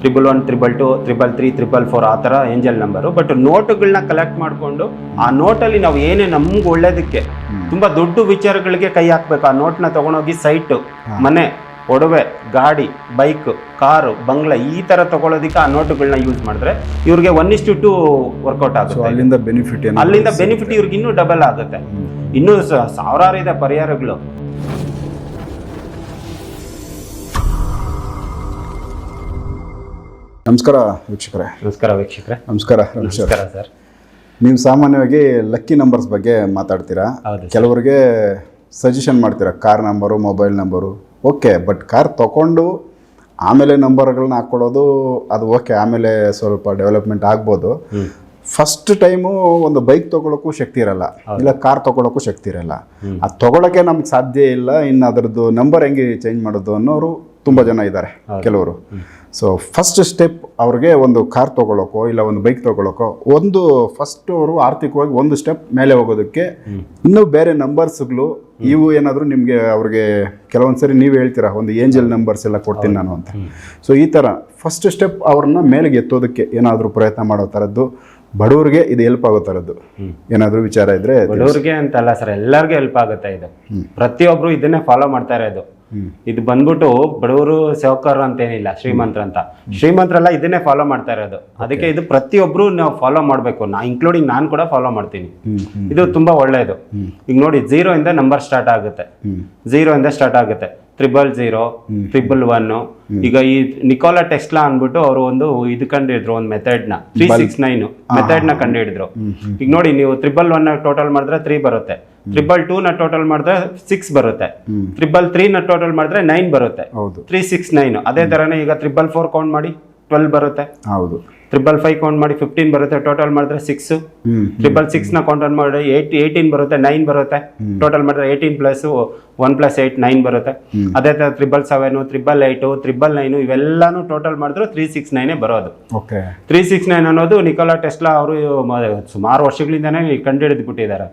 Triple one triple two triple three triple four ಆ ಥರ angel number but ನೋಟುಗಳನ್ನ collect ಮಾಡಿಕೊಂಡು ಆ ನೋಟಲ್ಲಿ ನಾವು ಏನೇ ನಮ್ಗೆ ಒಳ್ಳೇದಕ್ಕೆ ತುಂಬ ದೊಡ್ಡ ವಿಚಾರಗಳಿಗೆ ಕೈ ಹಾಕ್ಬೇಕು. ಆ ನೋಟ್ನ ತೊಗೊಂಡೋಗಿ ಸೈಟು ಮನೆ ಒಡವೆ ಗಾಡಿ ಬೈಕ್ ಕಾರು ಬಂಗ್ಲ ಈ ಥರ ತಗೊಳ್ಳೋದಕ್ಕೆ ಆ ನೋಟುಗಳನ್ನ ಯೂಸ್ ಮಾಡಿದ್ರೆ ಇವ್ರಿಗೆ ಒನ್ ಇಷ್ಟು ಟು ವರ್ಕೌಟ್ ಆಗುತ್ತೆ. ಅಲ್ಲಿಂದ ಬೆನಿಫಿಟ್ ಅಲ್ಲಿಂದ ಬೆನಿಫಿಟ್ ಇವ್ರಿಗೆ ಇನ್ನೂ ಡಬಲ್ ಆಗುತ್ತೆ. ಇನ್ನೂ ಸಾವಿರಾರು ಇದೆ ಪರಿಹಾರಗಳು. ನಮಸ್ಕಾರ ವೀಕ್ಷಕರೇ. ನಮಸ್ಕಾರ ವೀಕ್ಷಕರೇ. ನಮಸ್ಕಾರ ರಮೇಶ್ ನಮಸ್ಕಾರ ಸರ್. ನೀವು ಸಾಮಾನ್ಯವಾಗಿ ಲಕ್ಕಿ ನಂಬರ್ಸ್ ಬಗ್ಗೆ ಮಾತಾಡ್ತೀರಾ? ಕೆಲವರಿಗೆ ಸಜೆಷನ್ ಮಾಡ್ತೀರಾ? Car number mobile number okay but car ತಗೊಂಡು ಆಮೇಲೆ ನಂಬರ್ಗಳನ್ನ ಹಾಕ್ಕೊಳ್ಳೋದು ಅದು ಓಕೆ ಆಮೇಲೆ ಸ್ವಲ್ಪ ಡೆವಲಪ್ಮೆಂಟ್ ಆಗ್ಬೋದು. ಫಸ್ಟ್ ಟೈಮು ಒಂದು ಬೈಕ್ ತೊಗೊಳಕ್ಕೂ ಶಕ್ತಿ ಇರಲ್ಲ. ಇಲ್ಲ ಕಾರ್ ತೊಗೊಳಕ್ಕೂ ಶಕ್ತಿ ಇರಲ್ಲ. ಅದು ತೊಗೊಳಕ್ಕೆ ನಮ್ಗೆ ಸಾಧ್ಯ ಇಲ್ಲ ಇನ್ನು ಅದರದ್ದು ನಂಬರ್ ಹೆಂಗೆ ಚೇಂಜ್ ಮಾಡೋದು ಅನ್ನೋರು ತುಂಬ ಜನ ಇದ್ದಾರೆ ಕೆಲವರು. ಸೊ ಫಸ್ಟ್ ಸ್ಟೆಪ್ ಅವ್ರಿಗೆ ಒಂದು ಕಾರ್ ತೊಗೊಳಕ್ಕೋ ಇಲ್ಲ ಒಂದು ಬೈಕ್ ತೊಗೊಳಕ್ಕೋ ಒಂದು ಫಸ್ಟ್ ಅವರು ಆರ್ಥಿಕವಾಗಿ ಒಂದು ಸ್ಟೆಪ್ ಮೇಲೆ ಹೋಗೋದಕ್ಕೆ ಇನ್ನೂ ಬೇರೆ ನಂಬರ್ಸ್ಗಳು ಇವು ಏನಾದರೂ ನಿಮಗೆ ಅವ್ರಿಗೆ ಕೆಲವೊಂದು ಸರಿ ನೀವು ಹೇಳ್ತೀರಾ ಒಂದು ಏಂಜಲ್ ನಂಬರ್ಸ್ ಎಲ್ಲ ಕೊಡ್ತೀನಿ ನಾನು ಅಂತ. ಸೊ ಈ ಥರ ಫಸ್ಟ್ ಸ್ಟೆಪ್ ಅವ್ರನ್ನ ಮೇಲೆಗೆ ಎತ್ತೋದಕ್ಕೆ ಏನಾದರೂ ಪ್ರಯತ್ನ ಮಾಡೋ ಥರದ್ದು ಬಡವರಿಗೆ ಇದು ಹೆಲ್ಪ್ ಆಗೋ ಥರದ್ದು ಏನಾದರೂ ವಿಚಾರ ಇದ್ರೆ ಬಡವರಿಗೆ ಅಂತಲ್ಲ ಸರ್ ಎಲ್ಲರಿಗೂ ಹೆಲ್ಪ್ ಆಗುತ್ತೆ ಇದು. ಪ್ರತಿಯೊಬ್ಬರು ಇದನ್ನೇ ಫಾಲೋ ಮಾಡ್ತಾ ಇರೋದು. ಇದು ಬಂದ್ಬಿಟ್ಟು ಬಡವರು ಸೇವಕರು ಅಂತ ಏನಿಲ್ಲ ಶ್ರೀಮಂತರ ಅಂತ. ಶ್ರೀಮಂತರೆಲ್ಲ ಇದನ್ನೇ ಫಾಲೋ ಮಾಡ್ತಾ ಇರೋದು. ಅದಕ್ಕೆ ಇದು ಪ್ರತಿಯೊಬ್ರು ನಾವು ಫಾಲೋ ಮಾಡಬೇಕು. ನಾ ಇನ್ಕ್ಲೂಡಿಂಗ್ ನಾನು ಕೂಡ ಫಾಲೋ ಮಾಡ್ತೀನಿ. ಇದು ತುಂಬಾ ಒಳ್ಳೆಯದು ಈಗ ನೋಡಿ ಜೀರೋ ಇಂದ ನಂಬರ್ ಸ್ಟಾರ್ಟ್ ಆಗುತ್ತೆ. ಜೀರೋ ಇಂದ ಸ್ಟಾರ್ಟ್ ಆಗುತ್ತೆ. ತ್ರಿಬಲ್ ಜೀರೋ ಟ್ರಿಬಲ್ ಒನ್ ಈಗ ಈ ನಿಕೋಲಾ ಟೆಸ್ಲಾ ಅನ್ಬಿಟ್ಟು ಅವರು ಒಂದು ಇದು ಕಂಡಿಡಿದ್ರು ಒಂದು ಮೆಥಡ್ನ ತ್ರೀ ಸಿಕ್ಸ್ ನೈನ್ ಮೆಥಡ್ನ ಕಂಡಿಡಿದ್ರು ಈಗ ನೋಡಿ ನೀವು ತ್ರಿಬಲ್ ಒನ್ ಟೋಟಲ್ ಮಾಡಿದ್ರೆ ತ್ರೀ ಬರುತ್ತೆ. ತ್ರಿಬಲ್ ಟೂ ನ ಟೋಟಲ್ ಮಾಡಿದ್ರೆ ಸಿಕ್ಸ್ ಬರುತ್ತೆ. ತ್ರಿಬಲ್ ತ್ರೀ ನ ಟೋಟಲ್ ಮಾಡಿದ್ರೆ ನೈನ್ ಬರುತ್ತೆ. ತ್ರೀ ಸಿಕ್ಸ್ ನೈನ್ ಅದೇ ತರನೇ ಈಗ ತ್ರಿಬಲ್ ಫೋರ್ ಕೌಂಟ್ ಮಾಡಿ ಟ್ವೆಲ್ ಬರುತ್ತೆ. ಹೌದು. ತ್ರಿಬಲ್ ಫೈವ್ ಕೌಂಟ್ ಮಾಡಿ ಫಿಫ್ಟೀನ್ ಬರುತ್ತೆ ಟೋಟಲ್ ಮಾಡಿದ್ರೆ ಸಿಕ್ಸ್ ತ್ರಿಬಲ್ ಸಿಕ್ಸ್ನ ಕೌಂಟ್ ಮಾಡಿ ಏಟ್ ಏಯ್ಟೀನ್ ಬರುತ್ತೆ ನೈನ್ ಬರುತ್ತೆ. ಟೋಟಲ್ ಮಾಡಿದ್ರೆ eighteen plus one plus eight nine ಬರುತ್ತೆ. ಅದೇ ತರ triple seven triple eight triple nine ಇವೆಲ್ಲಾನು total ಮಾಡಿದ್ರು ತ್ರೀ ಸಿಕ್ಸ್ ನೈನೇ ಬರೋದು. ಓಕೆ ತ್ರೀ ಸಿಕ್ಸ್ ನೈನ್ ಅನ್ನೋದು ನಿಕೋಲಾ ಟೆಸ್ಲಾ ಅವರು ಸುಮಾರು ವರ್ಷಗಳಿಂದಾನೇ ಕಂಡುಹಿಡಿದು ಬಿಟ್ಟಿದ್ದಾರೆ.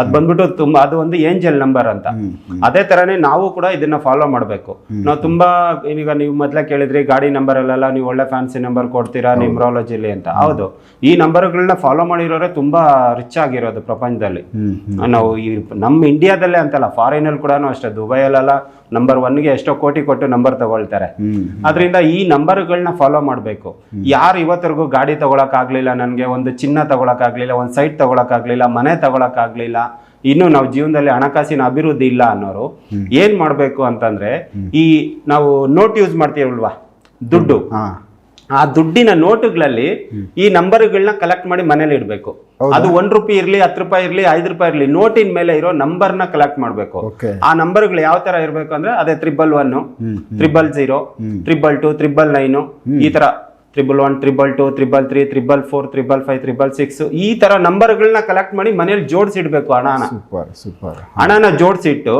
ಅದ್ ಅದು ಬಂದ್ಬಿಟ್ಟು ತುಂಬಾ ಅದು ಒಂದು ಏಂಜಲ್ ನಂಬರ್ ಅಂತ. ಅದೇ ತರನೇ ನಾವು ಕೂಡ ಇದನ್ನ ಫಾಲೋ ಮಾಡಬೇಕು. ನಾವು ತುಂಬಾ ಈಗ ನೀವು ಮೊದ್ಲೇ ಕೇಳಿದ್ರಿ ಗಾಡಿ ನಂಬರ್ ಅಲ್ಲೆಲ್ಲ ನೀವು ಒಳ್ಳೆ ಫ್ಯಾನ್ಸಿ ನಂಬರ್ ಕೊಡ್ತೀರಾ ನ್ಯೂಮರಾಲಜಿಲಿ ಅಂತ. ಹೌದು. ಈ ನಂಬರ್ಗಳನ್ನ ಫಾಲೋ ಮಾಡಿರೋರೆ ತುಂಬಾ ರಿಚ್ ಆಗಿರೋದು ಪ್ರಪಂಚದಲ್ಲಿ. ನಾವು ಈ ನಮ್ಮ ಇಂಡಿಯಾದಲ್ಲೇ ಅಂತಲ್ಲ ಫಾರಿನಲ್ಲಿ ಕೂಡ ಅಷ್ಟೇ. ದುಬೈಯಲ್ಲೆಲ್ಲ ನಂಬರ್ ಒನ್ಗೆ ಎಷ್ಟೋ ಕೋಟಿ ಕೊಟ್ಟು ನಂಬರ್ ತಗೊಳ್ತಾರೆ. ಅದರಿಂದ ಈ ನಂಬರ್ಗಳನ್ನ ಫಾಲೋ ಮಾಡಬೇಕು. ಯಾರು ಇವತ್ತರೆಗೂ ಗಾಡಿ ತಗೊಳಕ್ಕಾಗಲಿಲ್ಲ ನನಗೆ ಒಂದು ಚಿನ್ನ ತಗೊಳಕ್ಕಾಗ್ಲಿಲ್ಲ ಒಂದು ಸೈಟ್ ತಗೊಳಕ್ಕಾಗ್ಲಿಲ್ಲ ಮನೆ ತಗೊಳಕ್ಕಾಗ್ಲಿಲ್ಲ ಇನ್ನು ನಾವು ಜೀವನದಲ್ಲಿ ಹಣಕಾಸಿನ ಅಭಿವೃದ್ಧಿ ಇಲ್ಲ ಅನ್ನೋರು ಏನ್ ಮಾಡಬೇಕು ಅಂತಂದ್ರೆ ಈ ನಾವು ನೋಟ್ ಯೂಸ್ ಮಾಡ್ತೀವಲ್ವಾ? ದುಡ್ಡು. ಆ ದುಡ್ಡಿನ ನೋಟುಗಳಲ್ಲಿ ಈ ನಂಬರ್ಗಳನ್ನ ಕಲೆಕ್ಟ್ ಮಾಡಿ ಮನೇಲಿ ಇಡಬೇಕು. ಅದು ಒಂದ್ ರೂಪಾಯಿ ಇರ್ಲಿ ಹತ್ತು ರೂಪಾಯಿ ಇರ್ಲಿ ಐದು ರೂಪಾಯಿ ಇರ್ಲಿ ನೋಟಿನ ಮೇಲೆ ಇರೋ ನಂಬರ್ನ ಕಲೆಕ್ಟ್ ಮಾಡಬೇಕು. ಆ ಆ ನಂಬರ್ಗಳು ಯಾವ ತರ ಇರಬೇಕು ಅಂದ್ರೆ ಅದೇ triple one triple zero triple two triple nine ಈ ತರ triple one triple two triple three triple four triple five triple six ಈ ತರ ನಂಬರ್ಗಳನ್ನ ಕಲೆಕ್ಟ್ ಮಾಡಿ ಮನೇಲಿ ಜೋಡಿಸಿಡ್ಬೇಕು ಹಣನ. ಹಣನ ಜೋಡಿಸಿಟ್ಟು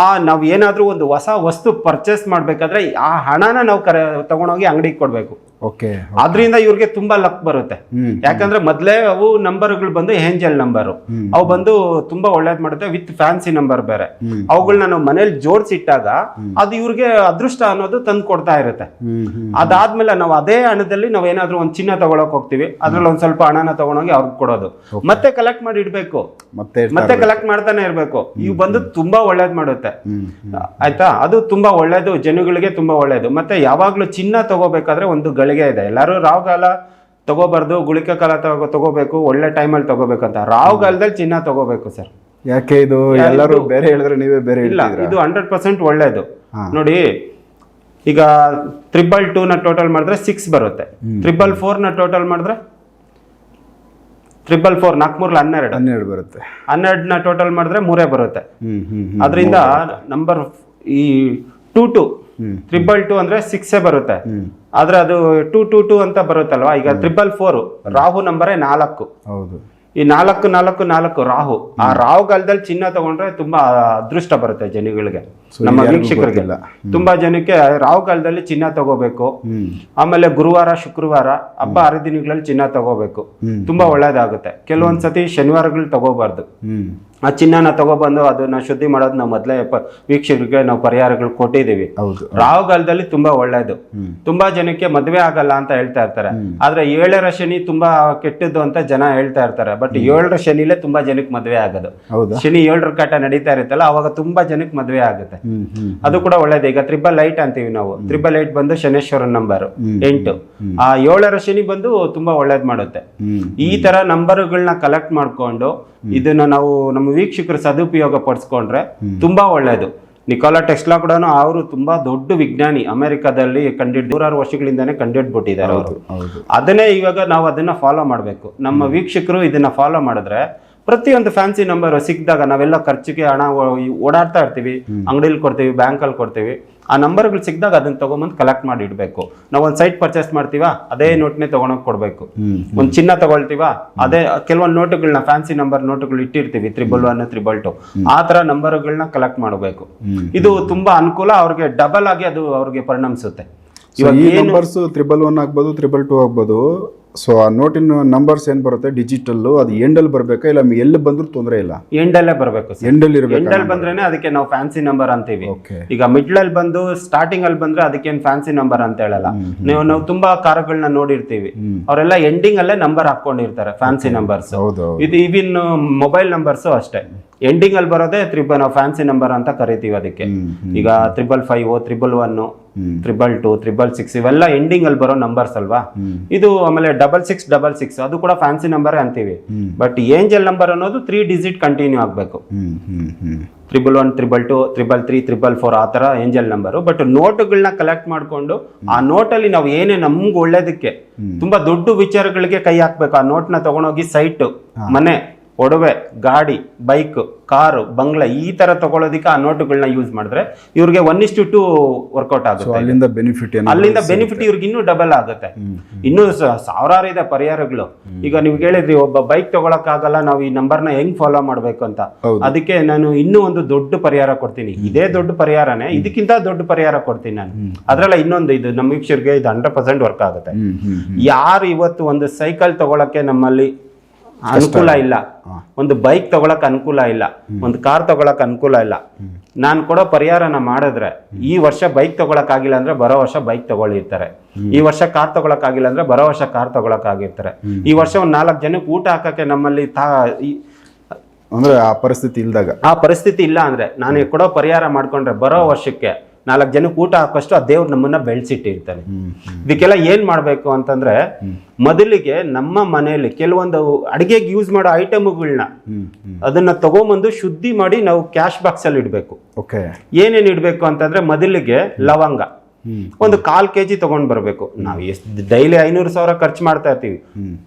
ಆ ನಾವು ಏನಾದ್ರೂ ಒಂದು ಹೊಸ ವಸ್ತು ಪರ್ಚೇಸ್ ಮಾಡ್ಬೇಕಾದ್ರೆ ಆ ಹಣನ ನಾವು ಕರೆ ತಗೊಂಡೋಗಿ ಅಂಗಡಿಗೆ ಕೊಡ್ಬೇಕು. ಓಕೆ ಆದ್ರಿಂದ ಇವ್ರಿಗೆ ತುಂಬಾ ಲಕ್ ಬರುತ್ತೆ. ಯಾಕಂದ್ರೆ ಮೊದ್ಲೇ ಅವು ನಂಬರ್ಗಳು ಬಂದು ಏಂಜಲ್ ನಂಬರ್ ಅವು ಬಂದು ತುಂಬಾ ಒಳ್ಳೇದ್ ಮಾಡುತ್ತೆ ವಿತ್ ಫ್ಯಾನ್ಸಿ ನಂಬರ್ ಬೇರೆ. ಅವುಗಳನ್ನ ನಾವು ಮನೇಲಿ ಜೋಡಿಸಿಟ್ಟಾಗ ಅದು ಇವ್ರಿಗೆ ಅದೃಷ್ಟ ಅನ್ನೋದು ತಂದು ಕೊಡ್ತಾ ಇರುತ್ತೆ. ಅದಾದ್ಮೇಲೆ ನಾವು ಅದೇ ಹಣದಲ್ಲಿ ನಾವು ಏನಾದ್ರೂ ಒಂದ್ ಚಿನ್ನ ತಗೊಳಕ್ ಹೋಗ್ತೀವಿ. ಅದ್ರಲ್ಲಿ ಒಂದ್ ಸ್ವಲ್ಪ ಹಣನ ತಗೊಂಡೋಗಿ ಅವ್ರಿಗೆ ಕೊಡೋದು. ಮತ್ತೆ ಕಲೆಕ್ಟ್ ಮಾಡಿ ಇಡ್ಬೇಕು. ಮತ್ತೆ ಕಲೆಕ್ಟ್ ಮಾಡ್ತಾನೆ ಇರ್ಬೇಕು. ಇವು ಬಂದು ತುಂಬಾ ಒಳ್ಳೇದ್ ಮಾಡುತ್ತೆ. ಆಯ್ತಾ? ಅದು ತುಂಬಾ ಒಳ್ಳೇದು ಜನಗಳಿಗೆ ತುಂಬಾ ಒಳ್ಳೇದು. ಮತ್ತೆ ಯಾವಾಗ್ಲೂ ಚಿನ್ನ ತಗೋಬೇಕಾದ್ರೆ ಒಂದು ಗಳಿಗೆ ಇದೆ. ಎಲ್ಲರೂ ರಾಹುಗಾಲ ತಗೋಬಾರ್ದು ಗುಳಿಕೆ ಕಾಲ ತಗೋ ತಗೋಬೇಕು ಒಳ್ಳೆ ಟೈಮಲ್ಲಿ ತಗೋಬೇಕಂತ. ರಾಹುಗಾಲದಲ್ಲಿ ಚಿನ್ನ ತಗೋಬೇಕು ಸರ್. ಯಾಕೆ ಇದು? ಎಲ್ಲರೂ ಬೇರೆ ಹೇಳಿದ್ರೆ ನೀವೇ ಬೇರೆ ಇಲ್ಲ ಇದು ಹಂಡ್ರೆಡ್ ಪರ್ಸೆಂಟ್ ಒಳ್ಳೇದು. ನೋಡಿ ಈಗ ತ್ರಿಬಲ್ ಟೂ ನ ಟೋಟಲ್ ಮಾಡಿದ್ರೆ ಸಿಕ್ಸ್ ಬರುತ್ತೆ. ತ್ರಿಬಲ್ ಫೋರ್ನ ಟೋಟಲ್ ಮಾಡಿದ್ರೆ ತ್ರಿಬಲ್ ಫೋರ್ ನಾಲ್ಕೂರ್ಲ ಹನ್ನೆರಡು. ಹನ್ನೆರಡು ಬರುತ್ತೆ. ನ ಟೋಟಲ್ ಮಾಡಿದ್ರೆ ಮೂರೇ ಬರುತ್ತೆ. ಅದರಿಂದ ನಂಬರ್ ಈ ಟೂ ಟು ತ್ರಿಬಲ್ ಟೂ ಅಂದ್ರೆ ಸಿಕ್ಸೇ ಬರುತ್ತೆ. ಆದ್ರೆ ಅದು ಟೂ ಟೂ ಟೂ ಅಂತ ಬರುತ್ತಲ್ವಾ? ಈಗ ತ್ರಿಬಲ್ ಫೋರ್ ರಾಹು ನಂಬರೇ ನಾಲ್ಕು. ಹೌದು. ಈ ನಾಲ್ಕು ನಾಲ್ಕು ನಾಲ್ಕು ರಾಹು. ಆ ರಾಹು ಕಾಲದಲ್ಲಿ ಚಿನ್ನ ತಗೊಂಡ್ರೆ ತುಂಬಾ ಅದೃಷ್ಟ ಬರುತ್ತೆ ಜನಗಳಿಗೆ ನಮ್ಮ ವೀಕ್ಷಕರಿಗೆಲ್ಲ ವೀಕ್ಷಕರಿಗೆ. ತುಂಬಾ ಜನಕ್ಕೆ ರಾಹು ಕಾಲದಲ್ಲಿ ಚಿನ್ನ ತಗೋಬೇಕು. ಆಮೇಲೆ ಗುರುವಾರ ಶುಕ್ರವಾರ ಹಬ್ಬ ಹರಿದಿನಗಳಲ್ಲಿ ಚಿನ್ನ ತಗೋಬೇಕು. ತುಂಬಾ ಒಳ್ಳೇದಾಗುತ್ತೆ. ಕೆಲವೊಂದ್ಸತಿ ಶನಿವಾರಗಳು ತಗೋಬಾರ್ದು. ಆ ಚಿನ್ನನ ತಗೊಬಂದು ಅದನ್ನ ಶುದ್ಧಿ ಮಾಡೋದು ನಾವು ಮೊದಲೇ ವೀಕ್ಷಕರಿಗೆ ನಾವು ಪರಿಹಾರಗಳು ಕೊಟ್ಟಿದೀವಿ ಹೌದು. ರಾಹುಗಾಲದಲ್ಲಿ ತುಂಬಾ ಒಳ್ಳೇದು. ತುಂಬಾ ಜನಕ್ಕೆ ಮದ್ವೆ ಆಗಲ್ಲ ಅಂತ ಹೇಳ್ತಾ ಇರ್ತಾರೆ. ಆದ್ರೆ ಏಳರ ಶನಿ ತುಂಬಾ ಕೆಟ್ಟದ್ದು ಅಂತ ಜನ ಹೇಳ್ತಾ ಇರ್ತಾರೆ. ಬಟ್ ಏಳರ ಶನಿಲೇ ತುಂಬಾ ಜನಕ್ಕೆ ಮದ್ವೆ ಆಗೋದು. ಶನಿ ಏಳರ ಕಾಟ ನಡೀತಾ ಇರುತ್ತಲ್ಲ ಅವಾಗ ತುಂಬಾ ಜನಕ್ಕೆ ಮದ್ವೆ ಆಗುತ್ತೆ. ಅದು ಕೂಡ ಒಳ್ಳೇದು. ಈಗ ತ್ರಿಬಲ್ ಲೈಟ್ ಅಂತೀವಿ ನಾವು. ತ್ರಿಬಲ್ ಲೈಟ್ ಬಂದು ಶನೇಶ್ವರ ನಂಬರ್. ಎಂಟು. ಆ ಏಳರ ಶನಿ ಬಂದು ತುಂಬಾ ಒಳ್ಳೇದ್ ಮಾಡುತ್ತೆ. ಈ ತರ ನಂಬರ್ಗಳನ್ನ ಕಲೆಕ್ಟ್ ಮಾಡ್ಕೊಂಡು ಇದನ್ನ ನಾವು ನಮ್ಮ ವೀಕ್ಷಕರು ಸದುಪಯೋಗ ಪಡಿಸ್ಕೊಂಡ್ರೆ ತುಂಬಾ ಒಳ್ಳೇದು. ನಿಕೋಲಾ ಟೆಸ್ಲಾ ಕೂಡ ಅವರು ತುಂಬಾ ದೊಡ್ಡ ವಿಜ್ಞಾನಿ ಅಮೆರಿಕದಲ್ಲಿ ಕಂಡಿಡ್ ನೂರಾರು ವರ್ಷಗಳಿಂದಾನೇ ಕಂಡಿಡ್ಬಿಟ್ಟಿದ್ದಾರೆ ಅವರು. ಅದನ್ನೇ ಇವಾಗ ನಾವು ಅದನ್ನ ಫಾಲೋ ಮಾಡಬೇಕು. ನಮ್ಮ ವೀಕ್ಷಕರು ಇದನ್ನ ಫಾಲೋ ಮಾಡಿದ್ರೆ ಪ್ರತಿಯೊಂದು ಫ್ಯಾನ್ಸಿ ನಂಬರ್ ಸಿಕ್ಕಿದಾಗ ನಾವೆಲ್ಲ ಖರ್ಚಿಗೆ ಹಣ ಓಡಾಡ್ತಾ ಇರ್ತೀವಿ. ಅಂಗಡಿಲಿ ಕೊಡ್ತೀವಿ ಬ್ಯಾಂಕಲ್ಲಿ ಕೊಡ್ತೀವಿ. ಆ ನಂಬರ್ಗಳು ಸಿಕ್ಕಿದಾಗ ಅದನ್ನ ತಗೊಂಬಂದು ಕಲೆಕ್ಟ್ ಮಾಡಿ ಇಡಬೇಕು. ನಾವು ಒಂದು ಸೈಟ್ ಪರ್ಚೇಸ್ ಮಾಡ್ತೀವಾ ಅದೇ ನೋಟ್ನೇ ತಗೊಂಡೋಗಿ ಕೊಡಬೇಕು. ಒಂದು ಚಿನ್ನ ತಗೊಳ್ತೀವಾ ಅದೇ ಕೆಲವೊಂದು ನೋಟುಗಳನ್ನ ಫ್ಯಾನ್ಸಿ ನಂಬರ್ ನೋಟುಗಳು ಇಟ್ಟಿರ್ತೀವಿ ತ್ರಿಬಲ್ ಒನ್ ತ್ರಿಬಲ್ ಟು. ಆ ಥರ ನಂಬರ್ಗಳನ್ನ ಕಲೆಕ್ಟ್ ಮಾಡಬೇಕು. ಇದು ತುಂಬಾ ಅನುಕೂಲ ಅವ್ರಿಗೆ ಡಬಲ್ ಆಗಿ ಅದು ಅವ್ರಿಗೆ ಪರಿಣಮಿಸುತ್ತೆ. ಇವಾಗ ಈ ನಂಬರ್ಸ್ ತ್ರಿಬಲ್ ಒನ್ ಆಗ್ಬೋದು ತ್ರಿಬಲ್ ಟೂ ಆಗ್ಬೋದು. ಸೊ ಆ ನೋಟಿನ ನಂಬರ್ಸ್ ಏನ್ ಬರುತ್ತೆ? ಡಿಜಿಟಲ್ ಅದು ಎಂಡಲ್ಲಿ ಬರ್ಬೇಕಾ? ಇಲ್ಲ ಎಲ್ಲಿ ಬಂದ್ರೂ ತೊಂದರೆ ಇಲ್ಲ. ಎಂಡಲ್ಲೇ ಬರಬೇಕು ಎಂಡಲ್ಲಿ ಇರಬೇಕು ಎಂಡಲ್ಲಿ ಬಂದ್ರೇನೆ ಅದಕ್ಕೆ ನಾವು ಫ್ಯಾನ್ಸಿ ನಂಬರ್ ಅಂತೀವಿ. ಓಕೆ ಈಗ ಮಿಡ್ಲ್ ಅಲ್ಲಿ ಬಂದು ಸ್ಟಾರ್ಟಿಂಗ್ ಅಲ್ಲಿ ಬಂದ್ರೆ ಅದಕ್ಕೇನು ಫ್ಯಾನ್ಸಿ ನಂಬರ್ ಅಂತ ಹೇಳಲ್ಲ. ನೀವು ನಾವು ತುಂಬಾ ಕಾರುಗಳನ್ನ ನೋಡಿರ್ತೀವಿ. ಅವರೆಲ್ಲ ಎಂಡಿಂಗ್ ಅಲ್ಲೇ ನಂಬರ್ ಹಾಕೊಂಡಿರ್ತಾರೆ ಫ್ಯಾನ್ಸಿ ನಂಬರ್ಸ್ ಇದು ಇವಿನ್ ಮೊಬೈಲ್ ನಂಬರ್ಸ್ ಅಷ್ಟೇ. ಎಂಡಿಂಗ್ ಅಲ್ಲಿ ಬರೋದೇ ತ್ರಿಬಲ್ ನಾವು ಫ್ಯಾನ್ಸಿ ನಂಬರ್ ಅಂತ ಕರಿತೀವಿ ಅದಕ್ಕೆ. ಈಗ triple five triple one. Triple two triple six ಇವೆಲ್ಲ ಎಂಡಿಂಗ್ ಅಲ್ಲಿ ಬರೋ ನಂಬರ್ಸ್ ಅಲ್ವಾ? ಇದು ಆಮೇಲೆ ಡಬಲ್ ಸಿಕ್ಸ್ ಡಬಲ್ ಸಿಕ್ಸ್ ಅದು ಕೂಡ ಫ್ಯಾನ್ಸಿ ನಂಬರ್ ಅಂತೀವಿ. ಬಟ್ ಏಂಜಲ್ ನಂಬರ್ ಅನ್ನೋದು ತ್ರೀ ಡಿಜಿಟ್ ಕಂಟಿನ್ಯೂ ಆಗಬೇಕು. Triple one triple two triple three triple four ಆ ತರ ಏಂಜಲ್ ನಂಬರ್ ಬಟ್ ನೋಟುಗಳನ್ನ ಕಲೆಕ್ಟ್ ಮಾಡಿಕೊಂಡು ಆ ನೋಟಲ್ಲಿ ನಾವು ಏನೇ ನಮ್ಗೆ ಒಳ್ಳೇದಕ್ಕೆ ತುಂಬಾ ದೊಡ್ಡ ವಿಚಾರಗಳಿಗೆ ಕೈ ಹಾಕ್ಬೇಕು. ಆ ನೋಟ್ನ ತಗೊಂಡೋಗಿ ಸೈಟ್ ಮನೆ. ಒಡವೆ ಗಾಡಿ ಬೈಕ್ ಕಾರು ಬಂಗ್ಲೆ ಈ ತರ ತಗೊಳ್ಳೋದಕ್ಕೆ ಆ ನೋಟುಗಳನ್ನ ಯೂಸ್ ಮಾಡಿದ್ರೆ ಇವ್ರಿಗೆ ಒನ್ ಇಷ್ಟು ಟು ವರ್ಕೌಟ್ ಆಗುತ್ತೆ. ಅಲ್ಲಿಂದ ಬೆನಿಫಿಟ್ ಅಲ್ಲಿಂದ ಬೆನಿಫಿಟ್ ಇವ್ರಿಗೆ ಇನ್ನೂ ಡಬಲ್ ಆಗುತ್ತೆ. ಇನ್ನೂ ಸಾವಿರಾರು ಇದೆ ಪರಿಹಾರಗಳು. ಈಗ ನೀವು ಹೇಳಿದ್ರಿ ಒಬ್ಬ ಬೈಕ್ ತಗೊಳಕ್ಕಾಗಲ್ಲ ನಾವು ಈ ನಂಬರ್ನ ಹೆಂಗ್ ಫಾಲೋ ಮಾಡ್ಬೇಕು ಅಂತ. ಅದಕ್ಕೆ ನಾನು ಇನ್ನೂ ಒಂದು ದೊಡ್ಡ ಪರಿಹಾರ ಕೊಡ್ತೀನಿ. ಇದೇ ದೊಡ್ಡ ಪರಿಹಾರನೇ. ಇದಕ್ಕಿಂತ ದೊಡ್ಡ ಪರಿಹಾರ ಕೊಡ್ತೀನಿ ನಾನು. ಅದ್ರಲ್ಲ ಇನ್ನೊಂದು ಇದು ನಮ್ಮ ವೀಕ್ಷರಿಗೆ ಇದು ಹಂಡ್ರೆಡ್ ಪರ್ಸೆಂಟ್ ವರ್ಕ್ ಆಗುತ್ತೆ. ಯಾರು ಇವತ್ತು ಒಂದು ಸೈಕಲ್ ತಗೊಳಕ್ಕೆ ನಮ್ಮಲ್ಲಿ ಅನುಕೂಲ ಇಲ್ಲ. ಒಂದು ಬೈಕ್ ತಗೊಳಕ್ ಅನುಕೂಲ ಇಲ್ಲ. ಒಂದು ಕಾರ್ ತಗೊಳಕ್ ಅನುಕೂಲ ಇಲ್ಲ. ನಾನು ಕೊಡೋ ಪರಿಹಾರನ ಮಾಡಿದ್ರೆ ಈ ವರ್ಷ ಬೈಕ್ ತಗೊಳಕ್ ಆಗಿಲ್ಲ ಅಂದ್ರೆ ಬರೋ ವರ್ಷ ಬೈಕ್ ತಗೊಳ್ಳಿರ್ತಾರೆ. ಈ ವರ್ಷ ಕಾರ್ ತಗೊಳಕ್ ಆಗಿಲ್ಲ ಅಂದ್ರೆ ಬರೋ ವರ್ಷ ಕಾರ್ ತಗೊಳಕ್ ಆಗಿರ್ತಾರೆ. ಈ ವರ್ಷ ಒಂದ್ ನಾಲ್ಕು ಜನಕ್ಕೆ ಊಟ ಹಾಕಕ್ಕೆ ನಮ್ಮಲ್ಲಿ ತಾ ಅಂದ್ರೆ ಆ ಪರಿಸ್ಥಿತಿ ಇಲ್ದಾಗ. ಆ ಪರಿಸ್ಥಿತಿ ಇಲ್ಲ ಅಂದ್ರೆ ನಾನು ಕೊಡೋ ಪರಿಹಾರ ಮಾಡ್ಕೊಂಡ್ರೆ ಬರೋ ವರ್ಷಕ್ಕೆ ನಾಲ್ಕು ಜನಕ್ಕೆ ಊಟ ಹಾಕೋಷ್ಟು ಆ ದೇವ್ರು ನಮ್ಮನ್ನ ಬೆಳೆಸಿಟ್ಟಿರ್ತಾನೆ. ಇದಕ್ಕೆಲ್ಲ ಏನ್ ಮಾಡ್ಬೇಕು ಅಂತಂದ್ರೆ ಮೊದಲಿಗೆ ನಮ್ಮ ಮನೆಯಲ್ಲಿ ಕೆಲವೊಂದು ಅಡಿಗೆಗೆ ಯೂಸ್ ಮಾಡೋ ಐಟಮ್ಗಳನ್ನ ಅದನ್ನ ತಗೊಂಬಂದು ಶುದ್ಧಿ ಮಾಡಿ ನಾವು ಕ್ಯಾಶ್ ಬಾಕ್ಸ್ ಅಲ್ಲಿ ಇಡಬೇಕು. ಓಕೆ ಏನೇನ್ ಇಡಬೇಕು ಅಂತಂದ್ರೆ ಮೊದಲಿಗೆ ಲವಂಗ. ಒಂದು ಕಾಲ್ ಕೆ ಜಿ ತಗೊಂಡ್ ಬರಬೇಕು. ನಾವು ಎಷ್ಟು ಡೈಲಿ ಐನೂರು ಸಾವಿರ ಖರ್ಚು ಮಾಡ್ತಾ ಇರ್ತೀವಿ.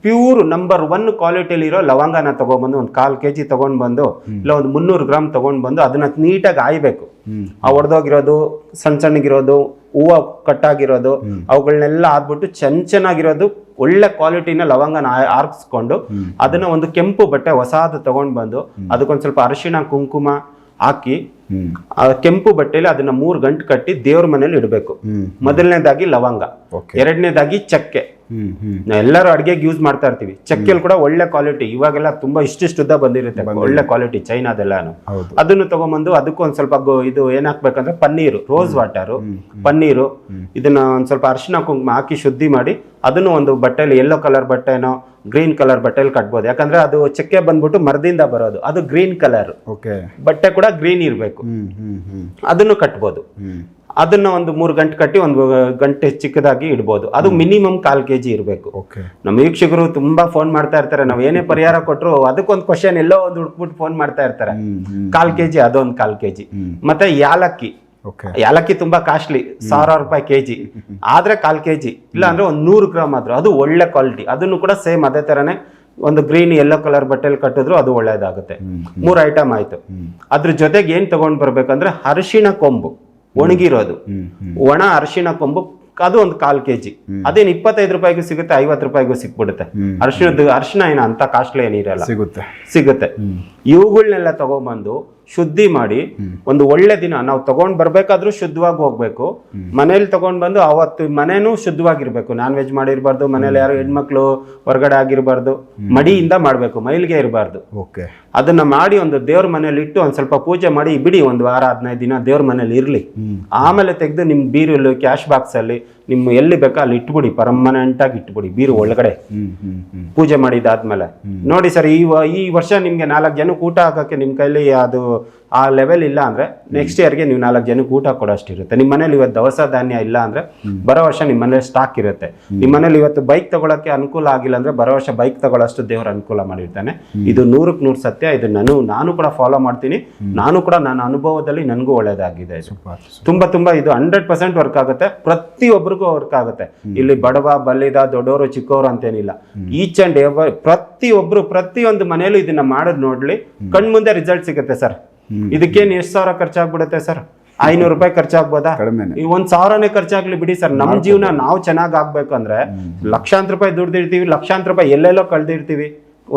ಪ್ಯೂರ್ ನಂಬರ್ ಒನ್ ಕ್ವಾಲಿಟಿಲಿ ಇರೋ ಲವಂಗನ ತಗೊಂಡ್ಬಂದು ಒಂದು ಕಾಲ್ ಕೆ ಜಿ ತಗೊಂಡ್ ಬಂದು, ಇಲ್ಲ ಒಂದು ಮುನ್ನೂರು ಗ್ರಾಮ್ ತಗೊಂಡ್ ಬಂದು ಅದನ್ನ ನೀಟಾಗಿ ಆಯ್ಬೇಕು. ಆ ಒಡೆದೋಗಿರೋದು ಸಣ್ಣ ಸಣ್ಣಗಿರೋದು ಹೂವು ಕಟ್ಟಾಗಿರೋದು ಅವುಗಳನ್ನೆಲ್ಲ ಆದ್ಬಿಟ್ಟು ಚೆನ್ನ ಚೆನ್ನಾಗಿರೋದು ಒಳ್ಳೆ ಕ್ವಾಲಿಟಿನ ಲವಂಗನ ಆರ್ಸ್ಕೊಂಡು ಅದನ್ನ ಒಂದು ಕೆಂಪು ಬಟ್ಟೆ ಹೊಸಾದ ತಗೊಂಡ್ ಬಂದು, ಅದಕ್ಕೊಂದ್ ಸ್ವಲ್ಪ ಅರಿಶಿಣ, ಕುಂಕುಮ ಹಾಕಿ ಆ ಕೆಂಪು ಬಟ್ಟೆಯಲ್ಲಿ ಅದನ್ನ ಮೂರು ಗಂಟು ಕಟ್ಟಿ ದೇವ್ರ ಮನೇಲಿ ಇಡಬೇಕು. ಮೊದಲನೇದಾಗಿ ಲವಂಗ. ಎರಡನೇದಾಗಿ ಚಕ್ಕೆ. ಎಲ್ಲರೂ ಅಡುಗೆಗೆ ಯೂಸ್ ಮಾಡ್ತಾ ಇರ್ತೀವಿ. ಚಕ್ಕೆಲ್ ಕೂಡ ಒಳ್ಳೆ ಕ್ವಾಲಿಟಿ ಇವಾಗೆಲ್ಲ ತುಂಬಾ ಇಷ್ಟಿಷ್ಟು ಉದ್ದ ಬಂದಿರುತ್ತೆ. ಒಳ್ಳೆ ಕ್ವಾಲಿಟಿ ಚೈನಾದೆಲ್ಲಾನು. ಅದನ್ನು ತಗೊಂಬಂದು ಅದಕ್ಕೂ ಒಂದ್ ಸ್ವಲ್ಪ ಇದು ಏನ್ ಹಾಕ್ಬೇಕಂದ್ರೆ ಪನ್ನೀರು ರೋಸ್ ವಾಟರ್ ಪನ್ನೀರು. ಇದನ್ನ ಒಂದ್ ಸ್ವಲ್ಪ ಅರಿಶಿನ ಕುಂಕುಮ ಹಾಕಿ ಶುದ್ಧಿ ಮಾಡಿ ಅದನ್ನು ಒಂದು ಬಟ್ಟೆಲಿ ಯೆಲ್ಲೋ ಕಲರ್ ಬಟ್ಟೆನೋ ಗ್ರೀನ್ ಕಲರ್ ಬಟ್ಟೆಲಿ ಕಟ್ಬೋದು. ಯಾಕಂದ್ರೆ ಅದು ಚಕ್ಕೆ ಬಂದ್ಬಿಟ್ಟು ಮರದಿಂದ ಬರೋದು. ಅದು ಗ್ರೀನ್ ಕಲರ್ ಓಕೆ ಬಟ್ಟೆ ಕೂಡ ಗ್ರೀನ್ ಇರಬೇಕು. ಅದನ್ನು ಕಟ್ಬೋದು. ಅದನ್ನ ಒಂದು ಮೂರು ಗಂಟೆ ಕಟ್ಟಿ ಒಂದು ಗಂಟೆ ಚಿಕ್ಕದಾಗಿ ಇಡ್ಬೋದು. ಅದು ಮಿನಿಮಮ್ ಕಾಲ್ ಕೆ ಜಿ ಇರಬೇಕು ನಮ್ಮ ವೀಕ್ಷಕರು ತುಂಬಾ ಫೋನ್ ಮಾಡ್ತಾ ಇರ್ತಾರೆ. ನಾವು ಏನೇ ಪರಿಹಾರ ಕೊಟ್ಟರು ಅದಕ್ಕೊಂದು ಕ್ವಶನ್ ಎಲ್ಲೋ ಒಂದು ಹುಡ್ಕ್ಬಿಟ್ಟು ಫೋನ್ ಮಾಡ್ತಾ ಇರ್ತಾರೆ. ಕಾಲ್ ಕೆ ಜಿ ಅದೊಂದು ಕಾಲ್ ಕೆ ಜಿ ಮತ್ತೆ ಯಾಲಕ್ಕಿ. ಯಾಲಕ್ಕಿ ತುಂಬಾ ಕಾಸ್ಟ್ಲಿ. ಸಾವಿರ ರೂಪಾಯಿ ಕೆ ಜಿ ಆದ್ರೆ ಕಾಲ್ ಕೆ ಜಿ ಇಲ್ಲ ಅಂದ್ರೆ ಒಂದು ನೂರು ಗ್ರಾಮ್ ಆದ್ರೂ ಅದು ಒಳ್ಳೆ ಕ್ವಾಲಿಟಿ. ಅದನ್ನು ಕೂಡ ಸೇಮ್ ಅದೇ ತರನೇ ಒಂದು ಗ್ರೀನ್ ಯೆಲ್ಲೋ ಕಲರ್ ಬಟ್ಟೆಲಿ ಕಟ್ಟಿದ್ರು ಅದು ಒಳ್ಳೇದಾಗುತ್ತೆ. ಮೂರು ಐಟಮ್ ಆಯ್ತು. ಅದ್ರ ಜೊತೆಗೆ ಏನ್ ತಗೊಂಡ್ ಬರ್ಬೇಕಂದ್ರೆ ಅರಿಶಿಣ ಕೊಂಬು. ಒಣಗಿರೋದು. ಒಣ ಅರಿಶಿಣ ಕೊಂಬು ಅದು ಒಂದು ಕಾಲು ಕೆ ಜಿ ಅದೇನು ಇಪ್ಪತ್ತೈದು ರೂಪಾಯಿಗೂ ಸಿಗುತ್ತೆ ಐವತ್ತು ರೂಪಾಯಿಗೂ ಸಿಕ್ಬಿಡುತ್ತೆ. ಅರಿಶಿಣದ ಅರಿಶಿಣ ಏನು ಅಂತ ಕಾಸ್ಟ್ಲಿ ಏನಿರಲ್ಲ ಸಿಗುತ್ತೆ. ಸಿಗುತ್ತೆ. ಇವುಗಳನ್ನೆಲ್ಲ ತಗೊಂಡ್ಬಂದು ಶುದ್ಧಿ ಮಾಡಿ ಒಂದು ಒಳ್ಳೆ ದಿನ ನಾವು ತಗೊಂಡ್ ಬರ್ಬೇಕಾದ್ರೂ ಶುದ್ಧವಾಗಿ ಹೋಗ್ಬೇಕು. ಮನೇಲಿ ತಗೊಂಡ್ ಬಂದು ಅವತ್ತು ಮನೇನು ಶುದ್ಧವಾಗಿರ್ಬೇಕು. ನಾನ್ ವೆಜ್ ಮಾಡಿರ್ಬಾರ್ದು ಮನೇಲಿ ಯಾರು ಹೆಣ್ಮಕ್ಳು ಹೊರಗಡೆ ಆಗಿರ್ಬಾರ್ದು. ಮಡಿಯಿಂದ ಮಾಡ್ಬೇಕು ಮೈಲಿಗೆ ಇರಬಾರ್ದು. ಓಕೆ. ಅದನ್ನ ಮಾಡಿ ಒಂದು ದೇವ್ರ ಮನೇಲಿ ಇಟ್ಟು ಒಂದ್ ಸ್ವಲ್ಪ ಪೂಜೆ ಮಾಡಿ ಬಿಡಿ ಒಂದು ವಾರ ಹದಿನೈದು ದಿನ ದೇವ್ರ ಮನೇಲಿ ಇರ್ಲಿ. ಆಮೇಲೆ ತೆಗೆದು ನಿಮ್ ಬೀರಲ್ಲಿ ಕ್ಯಾಶ್ ಬಾಕ್ಸ್ ಅಲ್ಲಿ ನಿಮ್ಮ ಎಲ್ಲಿ ಬೇಕೋ ಅಲ್ಲಿ ಇಟ್ಬಿಡಿ ಪರ್ಮನೆಂಟ್ ಆಗಿ ಇಟ್ಬಿಡಿ ಬೀರು ಒಳಗಡೆ. ಪೂಜೆ ಮಾಡಿದಾದ್ಮೇಲೆ. ನೋಡಿ ಸರ್ ಈ ಈ ವರ್ಷ ನಿಮ್ಗೆ ನಾಲ್ಕು ಜನಕ್ಕೆ ಊಟ ಹಾಕಕ್ಕೆ ನಿಮ್ ಕೈಲಿ ಅದು ಆ ಲೆವೆಲ್ ಇಲ್ಲ ಅಂದ್ರೆ ನೆಕ್ಸ್ಟ್ ಇಯರ್ಗೆ ನೀವು ನಾಲ್ಕು ಜನಕ್ಕೆ ಊಟ ಕೊಡೋಷ್ಟಿರುತ್ತೆ. ನಿಮ್ಮ ಮನೇಲಿ ಇವತ್ತು ದವಸ ಧಾನ್ಯ ಇಲ್ಲ ಅಂದ್ರೆ ಬರೋ ವರ್ಷ ನಿಮ್ಮ ಮನೇಲಿ ಸ್ಟಾಕ್ ಇರುತ್ತೆ. ನಿಮ್ಮ ಮನೇಲಿ ಇವತ್ತು ಬೈಕ್ ತಗೊಳಕ್ಕೆ ಅನುಕೂಲ ಆಗಿಲ್ಲ ಅಂದ್ರೆ ಬರೋ ವರ್ಷ ಬೈಕ್ ತಗೊಳ್ಳೋಷ್ಟು ದೇವರು ಅನುಕೂಲ ಮಾಡಿರ್ತಾನೆ. ಇದು ನೂರಕ್ಕೆ ನೂರು ಸತ್ಯ. ಇದು ನಾನು ನಾನು ಕೂಡ ಫಾಲೋ ಮಾಡ್ತೀನಿ. ನಾನು ಕೂಡ ನನ್ನ ಅನುಭವದಲ್ಲಿ ನನಗೂ ಒಳ್ಳೇದಾಗಿದೆ ತುಂಬ ತುಂಬಾ ತುಂಬಾ ಇದು ಹಂಡ್ರೆಡ್ ಪರ್ಸೆಂಟ್ ವರ್ಕ್ ಆಗುತ್ತೆ. ಪ್ರತಿಯೊಬ್ಬರಿಗೂ ವರ್ಕ್ ಆಗುತ್ತೆ. ಇಲ್ಲಿ ಬಡವ ಬಲ್ಲಿದ ದೊಡ್ಡವರು ಚಿಕ್ಕವರು ಅಂತೇನಿಲ್ಲ. ಈಚ್ ಅಂಡ್ ಎವರ್ ಪ್ರತಿಯೊಬ್ಬರು ಪ್ರತಿಯೊಂದು ಮನೆಯಲ್ಲೂ ಇದನ್ನ ಮಾಡೋದು ನೋಡ್ಲಿ. ಕಣ್ಮುಂದೆ ರಿಸಲ್ಟ್ ಸಿಗುತ್ತೆ ಸರ್. ಇದಕ್ಕೇನು ಎಷ್ಟು ಸಾವಿರ ಖರ್ಚಾಗ್ಬಿಡುತ್ತೆ ಸರ್? ಐನೂರು ರೂಪಾಯಿ ಖರ್ಚಾಗ್ಬೋದಾ? ಈ ಒಂದ್ ಸಾವಿರನೇ ಖರ್ಚಾಗ್ಲಿ ಬಿಡಿ ಸರ್. ನಮ್ ಜೀವನ ನಾವು ಚೆನ್ನಾಗ್ ಆಗ್ಬೇಕು ಅಂದ್ರೆ ಲಕ್ಷಾಂತರ ರೂಪಾಯಿ ದುಡ್ದಿರ್ತೀವಿ ಲಕ್ಷಾಂತರ ರೂಪಾಯಿ ಎಲ್ಲೆಲ್ಲೋ ಕಳ್ದಿರ್ತೀವಿ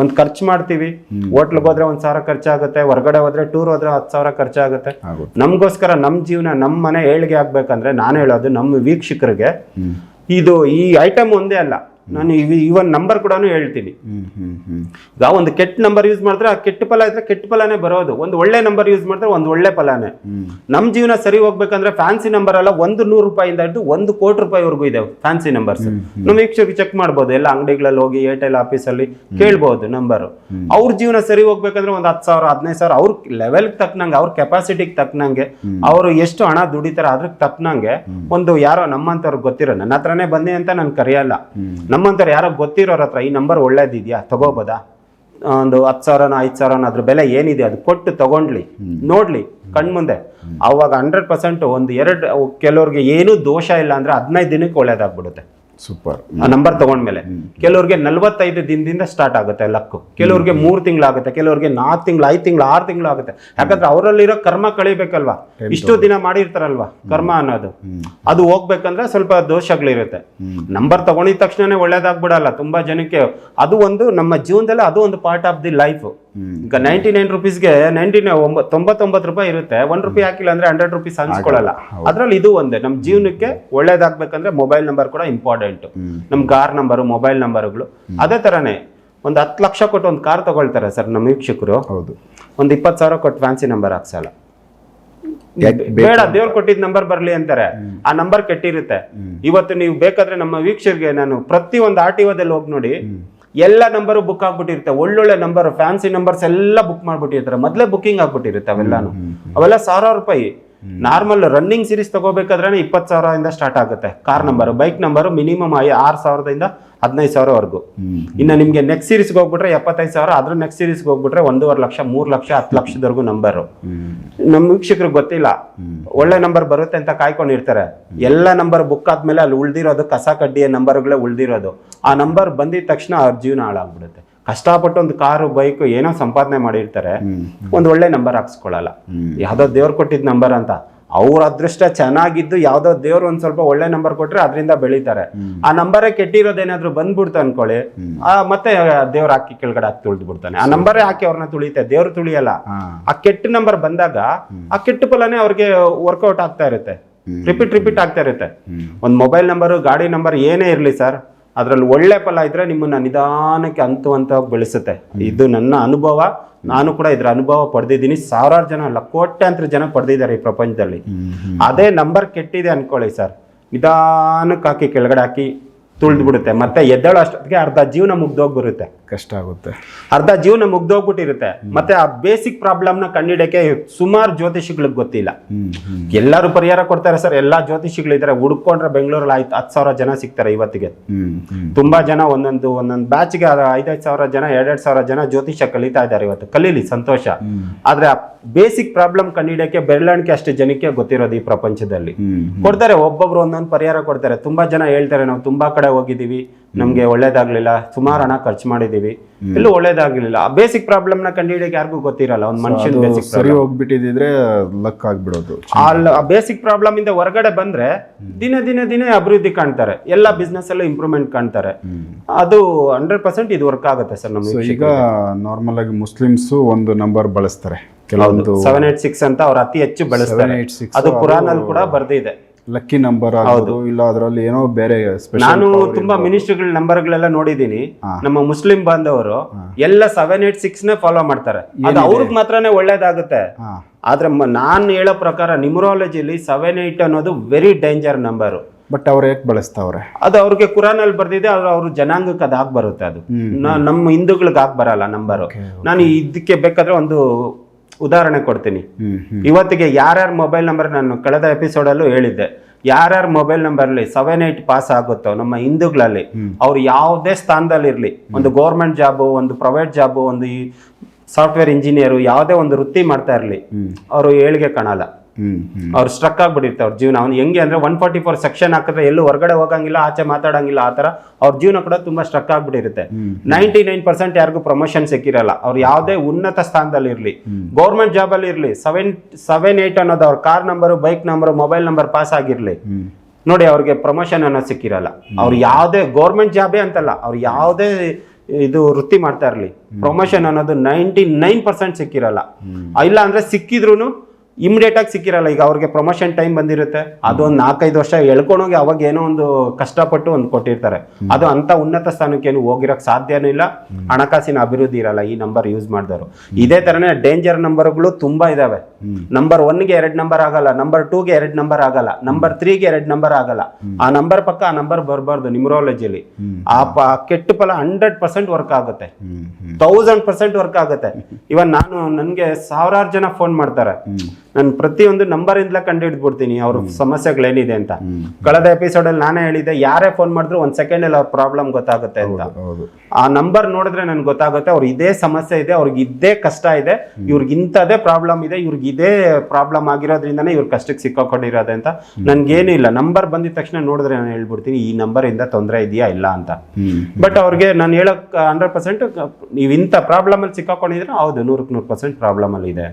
ಒಂದ್ ಖರ್ಚು ಮಾಡ್ತೀವಿ. ಹೋಟ್ಲ್ಗೆ ಹೋದ್ರೆ ಒಂದ್ ಸಾವಿರ ಖರ್ಚಾಗುತ್ತೆ ಹೊರಗಡೆ ಹೋದ್ರೆ ಟೂರ್ ಹೋದ್ರೆ ಹತ್ತು ಸಾವಿರ ಖರ್ಚಾಗುತ್ತೆ. ನಮ್ಗೋಸ್ಕರ ನಮ್ಮ ಜೀವನ ನಮ್ಮ ಮನೆ ಏಳಿಗೆ ಆಗ್ಬೇಕಂದ್ರೆ ನಾನು ಹೇಳೋದು ನಮ್ಮ ವೀಕ್ಷಕರಿಗೆ ಇದು ಈ ಐಟಮ್ ಒಂದೇ ಅಲ್ಲ. ನಾನು ಇವನ್ ನಂಬರ್ ಕೂಡ ಹೇಳ್ತೀನಿ. ಈಗ ಒಂದು ಕೆಟ್ಟ ನಂಬರ್ ಯೂಸ್ ಮಾಡಿದ್ರೆ ಆ ಕೆಟ್ಟ ಫಲ ಇದ್ರೆ ಕೆಟ್ಟ ಫಲನೇ ಬರೋದು. ಒಂದು ಒಳ್ಳೆ ನಂಬರ್ ಯೂಸ್ ಮಾಡಿದ್ರೆ ಒಂದು ಒಳ್ಳೆ ಫಲನೇ. ನಮ್ಮ ಜೀವನ ಸರಿ ಹೋಗ್ಬೇಕಂದ್ರೆ ಫ್ಯಾನ್ಸಿ ನಂಬರ್ ಅಲ್ಲ ಒಂದು ನೂರು ರೂಪಾಯಿಂದ ಹಿಡಿದು ಒಂದು ಕೋಟಿ ರೂಪಾಯಿವರೆಗೂ ಇದೆ ಫ್ಯಾನ್ಸಿ ನಂಬರ್ಸ್ ನಮ್ಮ ವೀಕ್ಷಕರು ಚೆಕ್ ಮಾಡ್ಬೋದು. ಎಲ್ಲ ಅಂಗಡಿಗಳಲ್ಲಿ ಹೋಗಿ ಏರ್ಟೆಲ್ ಆಫೀಸಲ್ಲಿ ಕೇಳ್ಬೋದು ನಂಬರ್ ಅವ್ರ ಜೀವನ ಸರಿ ಹೋಗ್ಬೇಕಂದ್ರೆ ಒಂದು ಹತ್ತು ಸಾವಿರ ಹದಿನೈದು ಸಾವಿರ ಅವ್ರ ಲೆವೆಲ್ಗೆ ತಕ್ಕನಂಗೆ ಅವ್ರ ಕೆಪಾಸಿಟಿಗೆ ತಕ್ಕನಂಗೆ ಅವರು ಎಷ್ಟು ಹಣ ದುಡಿತಾರೆ ಅದ್ರ ತಕ್ಕನಂಗೆ ಒಂದು ಯಾರೋ ನಮ್ಮಂತವ್ರಿಗೆ ಗೊತ್ತಿರೋ ನನ್ನ ಹತ್ರನೇ ಬಂದಿ ಅಂತ ನಾನು ಕರೆಯಲ್ಲ. ನಮ್ಮಂತವ್ರು ಯಾರೋ ಗೊತ್ತಿರೋರ ಹತ್ರ ಈ ನಂಬರ್ ಒಳ್ಳೇದಿದೆಯಾ? ತಗೋಬೋದಾ? ಒಂದು ಹತ್ತು ಸಾವಿರನ ಐದು ಸಾವಿರನ ಅದ್ರ ಬೆಲೆ ಏನಿದೆ ಅದು ಕೊಟ್ಟು ತಗೊಂಡ್ಲಿ. ನೋಡ್ಲಿ ಕಣ್ಮುಂದೆ. ಅವಾಗ ಹಂಡ್ರೆಡ್ ಪರ್ಸೆಂಟ್ ಒಂದು ಎರಡು ಕೆಲವ್ರಿಗೆ ಏನೂ ದೋಷ ಇಲ್ಲ ಅಂದ್ರೆ ಹದಿನೈದು ದಿನಕ್ಕೆ ಒಳ್ಳೇದಾಗ್ಬಿಡುತ್ತೆ. ಸೂಪರ್ ಆ ನಂಬರ್ ತಗೊಂಡ್ಮೇಲೆ. ಕೆಲವ್ರಿಗೆ ನಲ್ವತ್ತೈದು ದಿನದಿಂದ ಸ್ಟಾರ್ಟ್ ಆಗುತ್ತೆ ಲಕ್ಕು. ಕೆಲವ್ರಿಗೆ ಮೂರು ತಿಂಗಳಾಗುತ್ತೆ ಕೆಲವ್ರಿಗೆ ನಾಲ್ಕು ತಿಂಗಳು ಐದು ತಿಂಗಳು ಆರು ತಿಂಗಳು ಆಗುತ್ತೆ. ಯಾಕಂದ್ರೆ ಅವರಲ್ಲಿರೋ ಕರ್ಮ ಕಳಿಬೇಕಲ್ವಾ? ಇಷ್ಟು ದಿನ ಮಾಡಿರ್ತಾರಲ್ವಾ? ಕರ್ಮ ಅನ್ನೋದು. ಅದು ಹೋಗ್ಬೇಕಂದ್ರೆ ಸ್ವಲ್ಪ ದೋಷಗಳಿರುತ್ತೆ. ನಂಬರ್ ತಗೊಂಡಿದ ತಕ್ಷಣನೇ ಒಳ್ಳೇದಾಗ್ಬಿಡಲ್ಲ ತುಂಬಾ ಜನಕ್ಕೆ. ಅದು ಒಂದು ನಮ್ಮ ಜೀವನದಲ್ಲಿ ಅದು ಒಂದು ಪಾರ್ಟ್ ಆಫ್ ದಿ ಲೈಫ್ ಈಗ ನೈಂಟಿ ನೈನ್ ರುಪೀಸ್ಗೆ ನೈಂಟಿ ತೊಂಬತ್ತೊಂಬತ್ತು ರೂಪಾಯಿ ಇರುತ್ತೆ. ಒನ್ ರುಪಿ ಹಾಕಿಲ್ಲ ಅಂದ್ರೆ ಹಂಡ್ರೆಡ್ ರುಪೀಸ್ ಅನ್ಸ್ಕೊಳ್ಳಲ್ಲ ಅದ್ರಲ್ಲಿ ಇದು ಒಂದೇ ನಮ್ಮ ಜೀವನಕ್ಕೆ ಒಳ್ಳೇದಾಗಬೇಕಂದ್ರೆ ಮೊಬೈಲ್ ನಂಬರ್ ಕೂಡ ಇಂಪಾರ್ಟೆಂಟ್ ನಮ್ಮ ಕಾರ್ ನಂಬರು ಮೊಬೈಲ್ ನಂಬರ್ಗಳು ಅದೇ ತರನೇ ಒಂದು ಹತ್ತು ಲಕ್ಷ ಕೊಟ್ಟು ಒಂದು ಕಾರ್ ತಗೊಳ್ತಾರೆ ಸರ್ ನಮ್ಮ ವೀಕ್ಷಕರು. ಹೌದು. ಒಂದು ಇಪ್ಪತ್ತು ಸಾವಿರ ಕೊಟ್ಟು ಫ್ಯಾನ್ಸಿ ನಂಬರ್ ಹಾಕ್ಸಲ್ಲ. ಬೇಡ ದೇವ್ರು ಕೊಟ್ಟಿದ್ ನಂಬರ್ ಬರ್ಲಿ ಅಂತಾರೆ. ಆ ನಂಬರ್ ಕೆಟ್ಟಿರುತ್ತೆ. ಇವತ್ತು ನೀವು ಬೇಕಾದ್ರೆ ನಮ್ಮ ವೀಕ್ಷಕರಿಗೆ ನಾನು ಪ್ರತಿ ಒಂದು ಆರ್ ಟಿ ಓದಲ್ಲಿ ಹೋಗಿ ನೋಡಿ ಎಲ್ಲ ನಂಬರು ಬುಕ್ ಆಗ್ಬಿಟ್ಟಿರುತ್ತೆ. ಒಳ್ಳೊಳ್ಳೆ ನಂಬರ್ ಫ್ಯಾನ್ಸಿ ನಂಬರ್ಸ್ ಎಲ್ಲ ಬುಕ್ ಮಾಡ್ಬಿಟ್ಟಿರ್ತಾರೆ. ಮೊದಲೇ ಬುಕಿಂಗ್ ಆಗ್ಬಿಟ್ಟಿರುತ್ತೆ ಅವೆಲ್ಲಾನು. ಅವೆಲ್ಲ ಸಾವಿರಾರು ರೂಪಾಯಿ. ನಾರ್ಮಲ್ ರನ್ನಿಂಗ್ ಸೀರೀಸ್ ತಗೋಬೇಕಾದ್ರೆ ಇಪ್ಪತ್ತು ಸಾವಿರದಿಂದ ಸ್ಟಾರ್ಟ್ ಆಗುತ್ತೆ. Car number bike number minimum ಆರು ಸಾವಿರದಿಂದ ಹದಿನೈದು ಸಾವಿರವರೆಗೂ ಇನ್ನು ನಿಮಗೆ ನೆಕ್ಸ್ಟ್ ಸೀರೀಸ್ಗೆ ಹೋಗ್ಬಿಟ್ರೆ ಎಪ್ಪತ್ತೈದು ಸಾವಿರ ಅದ್ರ ನೆಕ್ಸ್ಟ್ ಸೀರೀಸ್ಗೆ ಹೋಗ್ಬಿಟ್ರೆ ಒಂದೂವರೆ ಲಕ್ಷ ಮೂರು ಲಕ್ಷ ಹತ್ತು ಲಕ್ಷದವರೆಗೂ ನಂಬರು ನಮ್ಮ ವೀಕ್ಷಕರಿಗೆ ಗೊತ್ತಿಲ್ಲ. ಒಳ್ಳೆ ನಂಬರ್ ಬರುತ್ತೆ ಅಂತ ಕಾಯ್ಕೊಂಡಿರ್ತಾರೆ. ಎಲ್ಲ ನಂಬರ್ ಬುಕ್ ಆದ್ಮೇಲೆ ಅಲ್ಲಿ ಉಳ್ದಿರೋದು ಕಸ ಕಡ್ಡಿಯ ನಂಬರ್ಗಳೇ ಉಳ್ದಿರೋದು. ಆ ನಂಬರ್ ಬಂದಿದ ತಕ್ಷಣ ಅವ್ರ ಜೀವನ ಹಾಳಾಗ್ಬಿಡುತ್ತೆ. ಕಷ್ಟಪಟ್ಟು ಒಂದು ಕಾರು ಬೈಕ್ ಏನೋ ಸಂಪಾದನೆ ಮಾಡಿರ್ತಾರೆ ಒಂದು ಒಳ್ಳೆ ನಂಬರ್ ಹಾಕ್ಸ್ಕೊಳ್ಳಲ್ಲ. ಯಾವ್ದೋ ದೇವ್ರು ಕೊಟ್ಟಿದ್ ನಂಬರ್ ಅಂತ. ಅವ್ರ ಅದೃಷ್ಟ ಚೆನ್ನಾಗಿದ್ದು ಯಾವ್ದೋ ದೇವ್ರು ಒಂದ್ ಸ್ವಲ್ಪ ಒಳ್ಳೆ ನಂಬರ್ ಕೊಟ್ರೆ ಅದರಿಂದ ಬೆಳಿತಾರೆ. ಆ ನಂಬರೇ ಕೆಟ್ಟಿರೋದೇನಾದ್ರು ಬಂದ್ಬಿಡ್ತು ಅನ್ಕೊಳ್ಳಿ. ಆ ಮತ್ತೆ ದೇವ್ರ ಹಾಕಿ ಕೆಳಗಡೆ ಹಾಕಿ ತುಳಿದು ಬಿಡ್ತಾನೆ ಆ ನಂಬರೇ ಹಾಕಿ ಅವ್ರನ್ನ ತುಳಿತೆ ದೇವ್ರು ತುಳಿಯಲ್ಲ. ಆ ಕೆಟ್ಟ ನಂಬರ್ ಬಂದಾಗ ಆ ಕೆಟ್ಟ ಫಲನೇ ಅವ್ರಿಗೆ ವರ್ಕೌಟ್ ಆಗ್ತಾ ಇರುತ್ತೆ. ರಿಪೀಟ್ ರಿಪೀಟ್ ಆಗ್ತಾ ಇರುತ್ತೆ. ಒಂದ್ ಮೊಬೈಲ್ ನಂಬರ್ ಗಾಡಿ ನಂಬರ್ ಏನೇ ಇರ್ಲಿ ಸರ್ ಅದ್ರಲ್ಲಿ ಒಳ್ಳೆ ಫಲ ಇದ್ರೆ ನಿಮ್ಮನ್ನ ನಿಧಾನಕ್ಕೆ ಹಂತು ಹಂತವಾಗಿ ಬೆಳೆಸುತ್ತೆ. ಇದು ನನ್ನ ಅನುಭವ. ನಾನು ಕೂಡ ಇದ್ರ ಅನುಭವ ಪಡೆದಿದ್ದೀನಿ. ಸಾವಿರಾರು ಜನ ಅಲ್ಲ ಕೋಟ್ಯಾಂತರ ಜನ ಪಡೆದಿದ್ದಾರೆ ಈ ಪ್ರಪಂಚದಲ್ಲಿ. ಅದೇ ನಂಬರ್ ಕೆಟ್ಟಿದೆ ಅನ್ಕೊಳ್ಳಿ ಸರ್. ನಿಧಾನಕ್ಕೆ ಹಾಕಿ ಕೆಳಗಡೆ ಹಾಕಿ ತುಳಿದು ಬಿಡುತ್ತೆ ಮತ್ತೆ ಎದ್ದೇಳೋ ಅಷ್ಟೊತ್ತಿಗೆ ಅರ್ಧ ಜೀವನ ಮುಗ್ದೋಗ್ಬಿರುತ್ತೆ ಕಷ್ಟ ಆಗುತ್ತೆ. ಅರ್ಧ ಜೀವನ ಮುಗ್ದೋಗ್ಬಿಟ್ಟಿರುತ್ತೆ. ಮತ್ತೆ ಆ ಬೇಸಿಕ್ ಪ್ರಾಬ್ಲಮ್ನ ಕಂಡಿಡಕ್ಕೆ ಸುಮಾರು ಜ್ಯೋತಿಷಿಗಳಿಗೆ ಗೊತ್ತಿಲ್ಲ. ಎಲ್ಲರೂ ಪರಿಹಾರ ಕೊಡ್ತಾರೆ ಸರ್. ಎಲ್ಲಾ ಜ್ಯೋತಿಷಿಗಳಿದ್ದಾರೆ. ಹುಡ್ಕೊಂಡ್ರೆ ಬೆಂಗಳೂರಲ್ಲಿ ಆಯ್ತು ಹತ್ತು ಸಾವಿರ ಜನ ಸಿಗ್ತಾರೆ ಇವತ್ತಿಗೆ. ತುಂಬಾ ಜನ ಒಂದೊಂದು ಒಂದೊಂದು ಬ್ಯಾಚ್ಗೆ ಐದೈದು ಸಾವಿರ ಜನ ಎರಡೆರಡು ಸಾವಿರ ಜನ ಜ್ಯೋತಿಷ ಕಲಿತಾ ಇದ್ದಾರೆ ಇವತ್ತು. ಕಲೀಲಿ ಸಂತೋಷ. ಆದ್ರೆ ಬೇಸಿಕ್ ಪ್ರಾಬ್ಲಮ್ ಕಂಡಿಡಕ್ಕೆ ಬೆರಳಿಕೆ ಅಷ್ಟು ಜನಕ್ಕೆ ಗೊತ್ತಿರೋದು ಈ ಪ್ರಪಂಚದಲ್ಲಿ. ಕೊಡ್ತಾರೆ ಒಬ್ಬೊಬ್ರು ಒಂದೊಂದು ಪರಿಹಾರ ಕೊಡ್ತಾರೆ. ತುಂಬಾ ಜನ ಹೇಳ್ತಾರೆ ನಾವು ತುಂಬಾ ಕಡೆ ಹೋಗಿದೀವಿ ನಮ್ಗೆ ಒಳ್ಳೇದಾಗ್ಲಿಲ್ಲ ಸುಮಾರು ಹಣ ಖರ್ಚು ಮಾಡಿದೀವಿ ಎಲ್ಲೂ ಒಳ್ಳೇದಾಗ್ಲಿಲ್ಲ. ಬೇಸಿಕ್ ಪ್ರಾಬ್ಲಮ್ನ ಕಂಡುಹಿಡಿಯಕ್ಕೆ ಯಾರಿಗೂ ಗೊತ್ತಿರಲ್ಲ ಒಂದು ಮನುಷ್ಯನ ಬೇಸಿಕ್ ಸರಿ ಹೋಗ್ಬಿಟ್ಟಿದ್ರೆ ಲಕ್ ಆಗ್ಬಿಡೋದು. ಆ ಬೇಸಿಕ್ ಪ್ರಾಬ್ಲಮ್ ಇಂದ ಹೊರಗಡೆ ಬಂದ್ರೆ ದಿನ ದಿನ ದಿನ ಅಭಿವೃದ್ಧಿ ಕಾಣ್ತಾರೆ. ಎಲ್ಲ ಬಿಸ್ನೆಸ್ ಅಲ್ಲೂ ಇಂಪ್ರೂವ್ಮೆಂಟ್ ಕಾಣ್ತಾರೆ. ಅದು ಹಂಡ್ರೆಡ್ ಪರ್ಸೆಂಟ್ ಇದು ವರ್ಕ್ ಆಗುತ್ತೆ ಸರ್ ನಮ್ಗೆ ನಮಗೆ ಈಗ ನಾರ್ಮಲ್ ಆಗಿ ಮುಸ್ಲಿಮ್ಸ್ ಒಂದು ನಂಬರ್ ಬಳಸ್ತಾರೆ. ಕೆಲವೊಂದು ಸೆವೆನ್ ಏಟ್ ಸಿಕ್ಸ್ ಅಂತ ಅವ್ರು ಅತಿ ಹೆಚ್ಚು ಬಳಸ್ತಾರೆ. ಅದು ಕುರಾನ್ ಅಲ್ಲಿ ಕೂಡ ಬರ್ದಿದೆ. ಲಕ್ಕಿ ನಂಬರ್ ಹೌದು. ಇಲ್ಲ ಅದರಲ್ಲಿ ಏನೋ ಬೇರೆ ನಾನು ತುಂಬಾ ಮಿನಿಸ್ಟ್ರಿಗಳ ನಂಬರ್ಗಳೆಲ್ಲ ನೋಡಿದೀನಿ ನಮ್ಮ ಮುಸ್ಲಿಂ ಬಾಂಧವರು ಎಲ್ಲ ಸೆವೆನ್ ಏಟ್ ಸಿಕ್ಸ್ ನೇ ಫಾಲೋ ಮಾಡ್ತಾರೆ. ಅದು ಅವ್ರಿಗೆ ಮಾತ್ರನೇ ಒಳ್ಳೇದಾಗುತ್ತೆ. ಆದ್ರೆ ನಾನು ಹೇಳೋ ಪ್ರಕಾರ ನ್ಯೂಮರಾಲಜಿಲಿ ಸೆವೆನ್ ಏಟ್ ಅನ್ನೋದು ವೆರಿ ಡೇಂಜರ್ ನಂಬರ್ ಬಟ್ ಅವ್ರು ಯಾಕೆ ಬಳಸ್ತಾವ್ರೆ? ಅದು ಅವ್ರಿಗೆ ಕುರಾನಲ್ಲಿ ಬರ್ದಿದೆ ಅವ್ರು ಅವ್ರ ಜನಾಂಗಕ್ಕೆ ಅದು. ಆಗ್ ಬರುತ್ತೆ ಅದು ನಮ್ಮ ಹಿಂದೂಗಳಿಗೆ ಆಗ್ ಬರಲ್ಲ ನಂಬರ್ ನಾನು ಇದಕ್ಕೆ ಬೇಕಾದ್ರೆ ಒಂದು ಉದಾಹರಣೆ ಕೊಡ್ತೀನಿ. ಇವತ್ತಿಗೆ ಯಾರ್ಯಾರ ಮೊಬೈಲ್ ನಂಬರ್ ನಾನು ಕಳೆದ ಎಪಿಸೋಡಲ್ಲೂ ಹೇಳಿದ್ದೆ. ಯಾರ್ಯಾರ ಮೊಬೈಲ್ ನಂಬರ್ಲಿ ಸೆವೆನ್ ಏಟ್ ಪಾಸ್ ಆಗುತ್ತೋ ನಮ್ಮ ಹಿಂದೂಗಳಲ್ಲಿ ಅವ್ರು ಯಾವುದೇ ಸ್ಥಾನದಲ್ಲಿರಲಿ ಒಂದು ಗೌರ್ಮೆಂಟ್ ಜಾಬು ಒಂದು ಪ್ರೈವೇಟ್ ಜಾಬು ಒಂದು ಸಾಫ್ಟ್ವೇರ್ ಇಂಜಿನಿಯರು ಯಾವುದೇ ಒಂದು ವೃತ್ತಿ ಮಾಡ್ತಾ ಇರಲಿ. ಅವರು ಏಳಿಗೆ ಕಾಣಲ್ಲ. ಅವ್ರು ಸ್ಟ್ರಕ್ ಆಗ್ಬಿಟ್ಟಿರ್ತಾರೆ. ಅವ್ರ ಜೀವನ. ಅವ್ನು ಹೆಂಗೆ ಅಂದ್ರೆ ಒನ್ ಫಾರ್ಟಿ ಫೋರ್ ಸೆಕ್ಷನ್ ಹಾಕಿದ್ರೆ ಎಲ್ಲೂ ಹೊರಗಡೆ ಹೋಗಂಗಿಲ್ಲ ಆಚೆ ಮಾತಾಡಂಗಿಲ್ಲ ಆ ಥರ ಅವ್ರ ಜೀವನ ಕೂಡ ತುಂಬಾ ಸ್ಟ್ರಕ್ ಆಗ್ಬಿಟ್ಟಿರುತ್ತೆ. ನೈಂಟಿ ನೈನ್ ಪರ್ಸೆಂಟ್ ಯಾರಿಗೂ ಪ್ರಮೋಷನ್ ಸಿಕ್ಕಿರಲ್ಲ. ಅವ್ರು ಯಾವುದೇ ಉನ್ನತ ಸ್ಥಾನದಲ್ಲಿ ಇರಲಿ ಗೌರ್ಮೆಂಟ್ ಜಾಬ್ ಅಲ್ಲಿ ಇರಲಿ ಸೆವೆನ್ ಸೆವೆನ್ ಏಟ್ ಅನ್ನೋದು ಅವ್ರ car number bike number mobile number pass ಆಗಿರಲಿ ನೋಡಿ ಅವ್ರಿಗೆ ಪ್ರಮೋಷನ್ ಅನ್ನೋದು ಸಿಕ್ಕಿರಲ್ಲ. ಅವ್ರು ಯಾವುದೇ ಗೌರ್ಮೆಂಟ್ ಜಾಬೇ ಅಂತಲ್ಲ ಅವ್ರು ಯಾವುದೇ ಇದು ವೃತ್ತಿ ಮಾಡ್ತಾ ಇರಲಿ ಪ್ರಮೋಷನ್ ಅನ್ನೋದು ನೈಂಟಿ ನೈನ್ ಪರ್ಸೆಂಟ್ ಸಿಕ್ಕಿರಲ್ಲ ಇಲ್ಲ ಅಂದ್ರೆ ಸಿಕ್ಕಿದ್ರು ಇಮಿಡಿಯೇಟ್ ಆಗಿ ಸಿಕ್ಕಿರಲ್ಲ. ಈಗ ಅವ್ರಿಗೆ ಪ್ರಮೋಷನ್ ಟೈಮ್ ಬಂದಿರುತ್ತೆ. ಅದೊಂದು ನಾಲ್ಕೈದು ವರ್ಷ ಎಳ್ಕೊಂಡೋಗಿ ಅವಾಗ ಏನೋ ಒಂದು ಕಷ್ಟಪಟ್ಟು ಒಂದು ಕೊಟ್ಟಿರ್ತಾರೆ. ಅದು ಅಂತ ಉನ್ನತ ಸ್ಥಾನಕ್ಕೇನು ಹೋಗಿರಕ್ ಸಾಧ್ಯನೂ ಇಲ್ಲ. ಹಣಕಾಸಿನ ಅಭಿವೃದ್ಧಿ ಇರಲ್ಲ. ಈ ನಂಬರ್ ಯೂಸ್ ಮಾಡಿದವರು. ಇದೇ ತರನೇ ಡೇಂಜರ್ ನಂಬರ್ಗಳು ತುಂಬಾ ಇದಾವೆ. ನಂಬರ್ ಒನ್ಗೆ ಎರಡು ನಂಬರ್ ಆಗಲ್ಲ. ನಂಬರ್ ಟೂಗೆ ಎರಡು ನಂಬರ್ ಆಗಲ್ಲ. ನಂಬರ್ ತ್ರೀಗೆ ಎರಡು ನಂಬರ್ ಆಗಲ್ಲ. ಆ ನಂಬರ್ ಪಕ್ಕ ಆ ನಂಬರ್ ಬರಬಾರ್ದು ನ್ಯೂಮರಾಲಜಿಲಿ ಆ ಪ ಕೆಟ್ಟ ಫಲ ಹಂಡ್ರೆಡ್ ಪರ್ಸೆಂಟ್ ವರ್ಕ್ ಆಗುತ್ತೆ. ತೌಸಂಡ್ ಪರ್ಸೆಂಟ್ ವರ್ಕ್ ಆಗುತ್ತೆ. ಇವನ್ ನಾನು ನನಗೆ ಸಾವಿರಾರು ಜನ ಫೋನ್ ಮಾಡ್ತಾರೆ. ನಾನು ಪ್ರತಿಯೊಂದು ನಂಬರ್ ಇಂದಲೇ ಕಂಡು ಹಿಡ್ಬಿಡ್ತೀನಿ ಅವ್ರ ಸಮಸ್ಯೆಗಳೇನಿದೆ ಅಂತ. ಕಳೆದ ಎಪಿಸೋಡ್ ಅಲ್ಲಿ ನಾನೇ ಹೇಳಿದ್ದೆ ಯಾರೇ ಫೋನ್ ಮಾಡಿದ್ರು ಒಂದ್ ಸೆಕೆಂಡ್ ಅಲ್ಲಿ ಅವ್ರ ಪ್ರಾಬ್ಲಮ್ ಗೊತ್ತಾಗುತ್ತೆ ಅಂತ. ಆ ನಂಬರ್ ನೋಡಿದ್ರೆ ನನ್ಗೆ ಗೊತ್ತಾಗುತ್ತೆ ಅವ್ರಿಗೆ ಇದೇ ಸಮಸ್ಯೆ ಇದೆ ಅವ್ರಿಗೆ ಇದೇ ಕಷ್ಟ ಇದೆ ಇವ್ರಿಗೆ ಇಂಥದೇ ಪ್ರಾಬ್ಲಮ್ ಇದೆ ಇವ್ರಿಗೆ ಇದೇ ಪ್ರಾಬ್ಲಮ್ ಆಗಿರೋದ್ರಿಂದನೇ ಇವ್ರ ಕಷ್ಟಕ್ಕೆ ಸಿಕ್ಕಾಕೊಂಡಿರೋದೆ ಅಂತ. ನನ್ಗೇನು ಇಲ್ಲ. ನಂಬರ್ ಬಂದಿದ ತಕ್ಷಣ ನೋಡಿದ್ರೆ ನಾನು ಹೇಳ್ಬಿಡ್ತೀನಿ ಈ ನಂಬರ್ ಇಂದ ತೊಂದರೆ ಇದೆಯಾ ಇಲ್ಲ ಅಂತ. ಬಟ್ ಅವ್ರಿಗೆ ನಾನು ಹೇಳಕ್ ಹಂಡ್ರೆಡ್ ಪರ್ಸೆಂಟ್ ನೀವು ಇಂಥ ಪ್ರಾಬ್ಲಮ್ ಅಲ್ಲಿ ಸಿಕ್ಕಾಕೊಂಡಿದ್ರೆ ಹೌದು ನೂರಕ್ಕೆ ನೂರು ಪರ್ಸೆಂಟ್ ಪ್ರಾಬ್ಲಮ್ ಅಲ್ಲಿ ಇದೆ.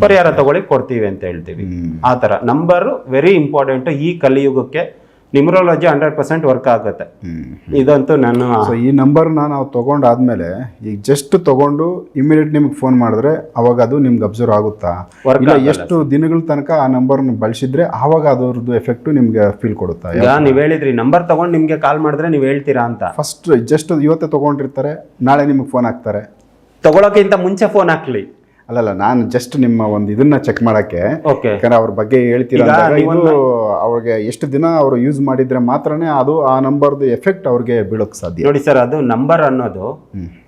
ಪರಿಹಾರ ತಗೊಳ್ಳಿ ಕೊಡ್ತೀವಿ. ಅಂತ ಹೇಳ್ತೀವಿ. ಆ ಥರ. ನಂಬರ್ ವೆರಿ ಇಂಪಾರ್ಟೆಂಟ್ ಈ ಕಲಿಯುಗಕ್ಕೆ ನ್ಯೂಮರಾಲಜಿ ಹಂಡ್ರೆಡ್ ಪರ್ಸೆಂಟ್ ವರ್ಕ್ ಆಗುತ್ತೆ. ಇದಂತೂ ನಾನು ಈ ನಂಬರ್ನ ನಾವು ತಗೊಂಡಾದ್ಮೇಲೆ ಈಗ ಜಸ್ಟ್ ತಗೊಂಡು ಇಮಿಡಿಯೇಟ್ ನಿಮ್ಗೆ ಫೋನ್ ಮಾಡಿದ್ರೆ ಅವಾಗ ಅದು ನಿಮ್ಗೆ ಅಬ್ಸರ್ವ್ ಆಗುತ್ತಾ? ಇಲ್ಲ ಎಷ್ಟು ದಿನಗಳ ತನಕ ಆ ನಂಬರ್ನ ಬಳಸಿದ್ರೆ ಅವಾಗ ಅದರದ್ದು ಎಫೆಕ್ಟ್ ನಿಮ್ಗೆ ಫೀಲ್ ಕೊಡುತ್ತಾ? ಈಗ ನೀವು ಹೇಳಿದ್ರಿ ನಂಬರ್ ತಗೊಂಡ್ ನಿಮ್ಗೆ ಕಾಲ್ ಮಾಡಿದ್ರೆ ನೀವು ಹೇಳ್ತೀರಾ ಅಂತ. ಫಸ್ಟ್ ಜಸ್ಟ್ ಇವತ್ತೇ ತಗೊಂಡಿರ್ತಾರೆ ನಾಳೆ ನಿಮ್ಗೆ ಫೋನ್ ಹಾಕ್ತಾರೆ. ತಗೊಳಕ್ಕಿಂತ ಮುಂಚೆ ಫೋನ್ ಹಾಕ್ಲಿ. ಅಲ್ಲಲ್ಲ ನಾನು ಜಸ್ಟ್ ನಿಮ್ಮ ಒಂದು ಇದನ್ನ ಚೆಕ್ ಮಾಡಕ್ಕೆ. ಓಕೆ ಯಾಕಂದ್ರೆ ಅವ್ರ ಬಗ್ಗೆ ಹೇಳ್ತೀರಾ ಈಗ ಅಂದಾಗ ಇದು ನೀವೊಂದು- ಅವ್ರಿಗೆ ಎಷ್ಟು ದಿನ ಅವರು ಯೂಸ್ ಮಾಡಿದ್ರೆ ಮಾತ್ರನೇ ಅದು ಆ ನಂಬರ್ದು ಎಫೆಕ್ಟ್ ಅವ್ರಿಗೆ ಬೀಳೋಕ್ ಸಾಧ್ಯ. ನೋಡಿ ಸರ್ ಅದು ನಂಬರ್ ಅನ್ನೋದು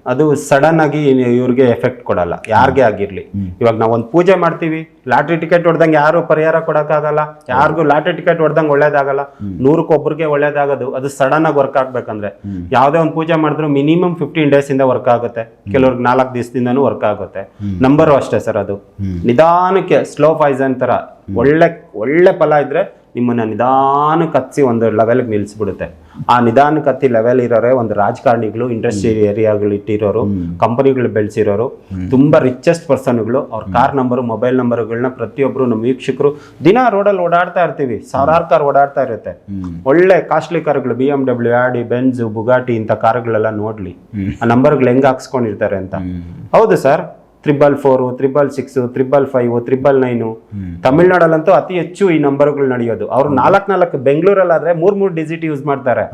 ಅದು ಸಡನ್ ಆಗಿ ಇವ್ರಿಗೆ ಎಫೆಕ್ಟ್ ಕೊಡಲ್ಲ. ಯಾರಿಗೆ ಆಗಿರ್ಲಿ. ಇವಾಗ ನಾವು ಒಂದು ಪೂಜೆ ಮಾಡ್ತೀವಿ ಲಾಟ್ರಿ ಟಿಕೆಟ್ ಹೊಡೆದಂಗೆ ಯಾರು ಪರಿಹಾರ ಕೊಡಕ್ಕಾಗಲ್ಲ ಯಾರಿಗೂ ಲಾಟ್ರಿ ಟಿಕೆಟ್ ಹೊಡೆದಂಗೆ ಒಳ್ಳೇದಾಗಲ್ಲ ನೂರಕ್ಕೊಬ್ಬರಿಗೆ ಒಬ್ರಿಗೆ ಒಳ್ಳೇದಾಗೋದು ಅದು ಸಡನ್ ಆಗಿ ವರ್ಕ್ ಆಗ್ಬೇಕಂದ್ರೆ. ಯಾವುದೇ ಒಂದು ಪೂಜೆ ಮಾಡಿದ್ರು ಮಿನಿಮಮ್ ಫಿಫ್ಟೀನ್ ಡೇಸ್ ಇಂದ ವರ್ಕ್ ಆಗುತ್ತೆ. ಕೆಲವ್ರಿಗೆ ನಾಲ್ಕು ದಿವಸದಿಂದನೂ ವರ್ಕ್ ಆಗುತ್ತೆ. ನಂಬರು ಅಷ್ಟೇ ಸರ್ ಅದು. ನಿಧಾನಕ್ಕೆ ಸ್ಲೋ ಪಾಯ್ಸನ್ ತರ ಒಳ್ಳೆ ಒಳ್ಳೆ ಫಲ ಇದ್ರೆ ನಿಮ್ಮನ್ನ ನಿಧಾನಕ್ಕೆ ಹತ್ತಿ ಒಂದು ಲೆವೆಲ್ಗೆ ನಿಲ್ಲಿಸ್ಬಿಡುತ್ತೆ ಆ ನಿಧಾನಕ್ಕೆ ಹತ್ತಿ ಲೆವೆಲ್ ಇರೋರೆ ಒಂದು ರಾಜಕಾರಣಿಗಳು ಇಂಡಸ್ಟ್ರಿ ಏರಿಯಾಗಳು ಇಟ್ಟಿರೋರು ಕಂಪನಿಗಳು ಬೆಳೆಸಿರೋರು ತುಂಬಾ ರಿಚೆಸ್ಟ್ ಪರ್ಸನ್ಗಳು ಅವ್ರ ಕಾರ್ ನಂಬರು ಮೊಬೈಲ್ ನಂಬರ್ಗಳನ್ನ ಪ್ರತಿಯೊಬ್ರು ನಮ್ಮ ವೀಕ್ಷಕರು ದಿನ ರೋಡಲ್ಲಿ ಓಡಾಡ್ತಾ ಇರ್ತೀವಿ. ಸಾವಿರಾರು ಕಾರ್ ಓಡಾಡ್ತಾ ಇರುತ್ತೆ. ಒಳ್ಳೆ ಕಾಸ್ಟ್ಲಿ ಕಾರ್ಗಳು B M W Audi Benz Bugatti ಇಂಥ ಕಾರ್ಗಳೆಲ್ಲ ನೋಡ್ಲಿ. ಆ ನಂಬರ್ಗಳು ಹೆಂಗ್ ಹಾಕ್ಸ್ಕೊಂಡಿರ್ತಾರೆ ಅಂತ. ಹೌದು sir triple four triple six triple five triple nine ತಮಿಳ್ನಾಡಲ್ಲಂತೂ ಅತಿ ಹೆಚ್ಚು ಈ ನಂಬರ್ಗಳು ನಡೆಯೋದು. ಅವ್ರು ನಾಲ್ಕು ನಾಲ್ಕು ಬೆಂಗಳೂರಲ್ಲಾದ್ರೆ ಮೂರ್ ಮೂರು ಡಿಜಿಟ್ ಯೂಸ್ ಮಾಡ್ತಾರೆ.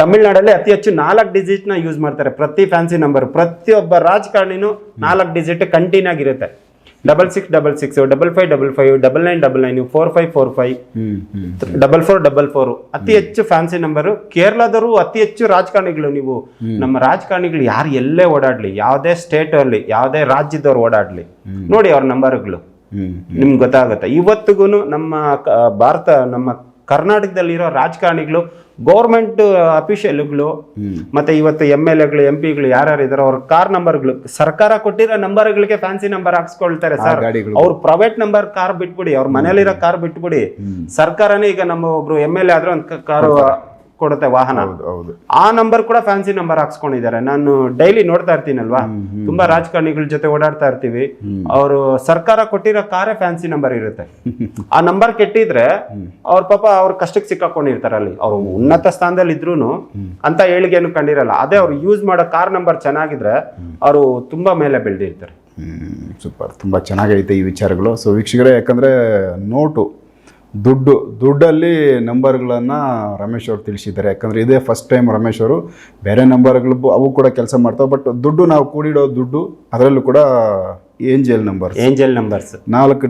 ತಮಿಳ್ನಾಡಲ್ಲಿ ಅತಿ ಹೆಚ್ಚು ನಾಲ್ಕು ಡಿಜಿಟ್ನ ಯೂಸ್ ಮಾಡ್ತಾರೆ. ಪ್ರತಿ ಫ್ಯಾನ್ಸಿ ನಂಬರ್ ಪ್ರತಿಯೊಬ್ಬ ರಾಜಕಾರಣಿನೂ ನಾಲ್ಕು ಡಿಜಿಟ್ ಕಂಟಿನ್ಯೂ ಆಗಿರುತ್ತೆ. Double six double six double five double five double nine double nine four five four five double four double four ಅತಿ ಹೆಚ್ಚು ಫ್ಯಾನ್ಸಿ ನಂಬರ್ ಕೇರಳದವರು ಅತಿ ಹೆಚ್ಚು ರಾಜಕಾರಣಿಗಳು ನೀವು. ನಮ್ಮ ರಾಜಕಾರಣಿಗಳು ಯಾರು ಎಲ್ಲೇ ಓಡಾಡ್ಲಿ ಯಾವುದೇ ಸ್ಟೇಟ್ ಅಲ್ಲಿ ಯಾವುದೇ ರಾಜ್ಯದವ್ರು ಓಡಾಡ್ಲಿ. ನೋಡಿ ಅವ್ರ ನಂಬರ್ಗಳು ನಿಮ್ಗೆ ಗೊತ್ತಾಗುತ್ತೆ. ಇವತ್ತಿಗೂ ನಮ್ಮ ಭಾರತ ನಮ್ಮ ಕರ್ನಾಟಕದಲ್ಲಿರೋ ರಾಜಕಾರಣಿಗಳು ಗೌರ್ಮೆಂಟ್ ಅಫಿಷಿಯಲ್ಗಳು ಮತ್ತೆ ಇವತ್ತು ಎಂ ಎಲ್ ಎಗಳು ಎಂ ಪಿಗಳು ಯಾರ್ಯಾರು ಇದಾರೋ ಅವ್ರ ಕಾರ್ ನಂಬರ್ಗಳು ಸರ್ಕಾರ ಕೊಟ್ಟಿರೋ ನಂಬರ್ಗಳಿಗೆ ಫ್ಯಾನ್ಸಿ ನಂಬರ್ ಹಾಕ್ಸ್ಕೊಳ್ತಾರೆ ಸರ್. ಅವ್ರ ಪ್ರೈವೇಟ್ ನಂಬರ್ ಕಾರ್ ಬಿಟ್ಬಿಡಿ ಅವ್ರ ಮನೇಲಿರೋ ಕಾರ್ ಬಿಟ್ಬಿಡಿ. ಸರ್ಕಾರನೇ ಈಗ ನಮ್ಮ ಒಬ್ರು ಎಂ ಎಲ್ ಎ ಆದ್ರೆ ಒಂದು ಕಾರು ಕೊಡುತ್ತೆ ವಾಹನ. ಹೌದು ಆ ನಂಬರ್ ಕೂಡ ಫ್ಯಾನ್ಸಿ ನಂಬರ್ ಹಾಕ್ಸ್ಕೊಂಡಿದ್ದಾರೆ. ನಾನು ಡೈಲಿ ನೋಡ್ತಾ ಇರ್ತೀನಲ್ವಾ? ತುಂಬಾ ರಾಜಕಾರಣಿಗಳ ಜೊತೆ ಓಡಾಡ್ತಾ ಇರ್ತೀವಿ. ಅವರು ಸರ್ಕಾರ ಕೊಟ್ಟಿರೋ ಕಾರೇ ಫ್ಯಾನ್ಸಿ ನಂಬರ್ ಇರುತ್ತೆ. ಆ ನಂಬರ್ ಕೆಟ್ಟಿದ್ರೆ ಅವ್ರ ಪಾಪ ಅವ್ರ ಕಷ್ಟಕ್ಕೆ ಸಿಕ್ಕಾಕೊಂಡಿರ್ತಾರೆ ಅಲ್ಲಿ. ಅವ್ರು ಉನ್ನತ ಸ್ಥಾನದಲ್ಲಿ ಇದ್ರೂನು ಅಂತ ಏಳಿಗೆನು ಕಂಡಿರಲ್ಲ. ಅದೇ ಅವ್ರು ಯೂಸ್ ಮಾಡೋ ಕಾರ್ ನಂಬರ್ ಚೆನ್ನಾಗಿದ್ರೆ ಅವರು ತುಂಬಾ ಮೇಲೆ ಬೆಳೆದಿರ್ತಾರೆ. ಸೂಪರ್. ತುಂಬಾ ಚೆನ್ನಾಗೈತೆ ಈ ವಿಚಾರಗಳು. ಸೊ ವೀಕ್ಷಕರೇ ಯಾಕಂದ್ರೆ ನೋಟು ದುಡ್ಡು ದುಡ್ಡಲ್ಲಿ ನಂಬರ್ಗಳನ್ನು ರಮೇಶ್ ಅವರು ತಿಳಿಸಿದ್ದಾರೆ. ಯಾಕಂದರೆ ಇದೇ ಫಸ್ಟ್ ಟೈಮ್ ರಮೇಶ್ ಅವರು ಬೇರೆ ನಂಬರ್ಗಳು ಅವು ಕೂಡ ಕೆಲಸ ಮಾಡ್ತಾವೆ. ಬಟ್ ದುಡ್ಡು ನಾವು ಕೂಡಿಡೋ ದುಡ್ಡು ಅದರಲ್ಲೂ ಕೂಡ ಏಂಜಲ್ ನಂಬರ್ ಏಂಜಲ್ ನಂಬರ್ಸ್. ನಾಲ್ಕು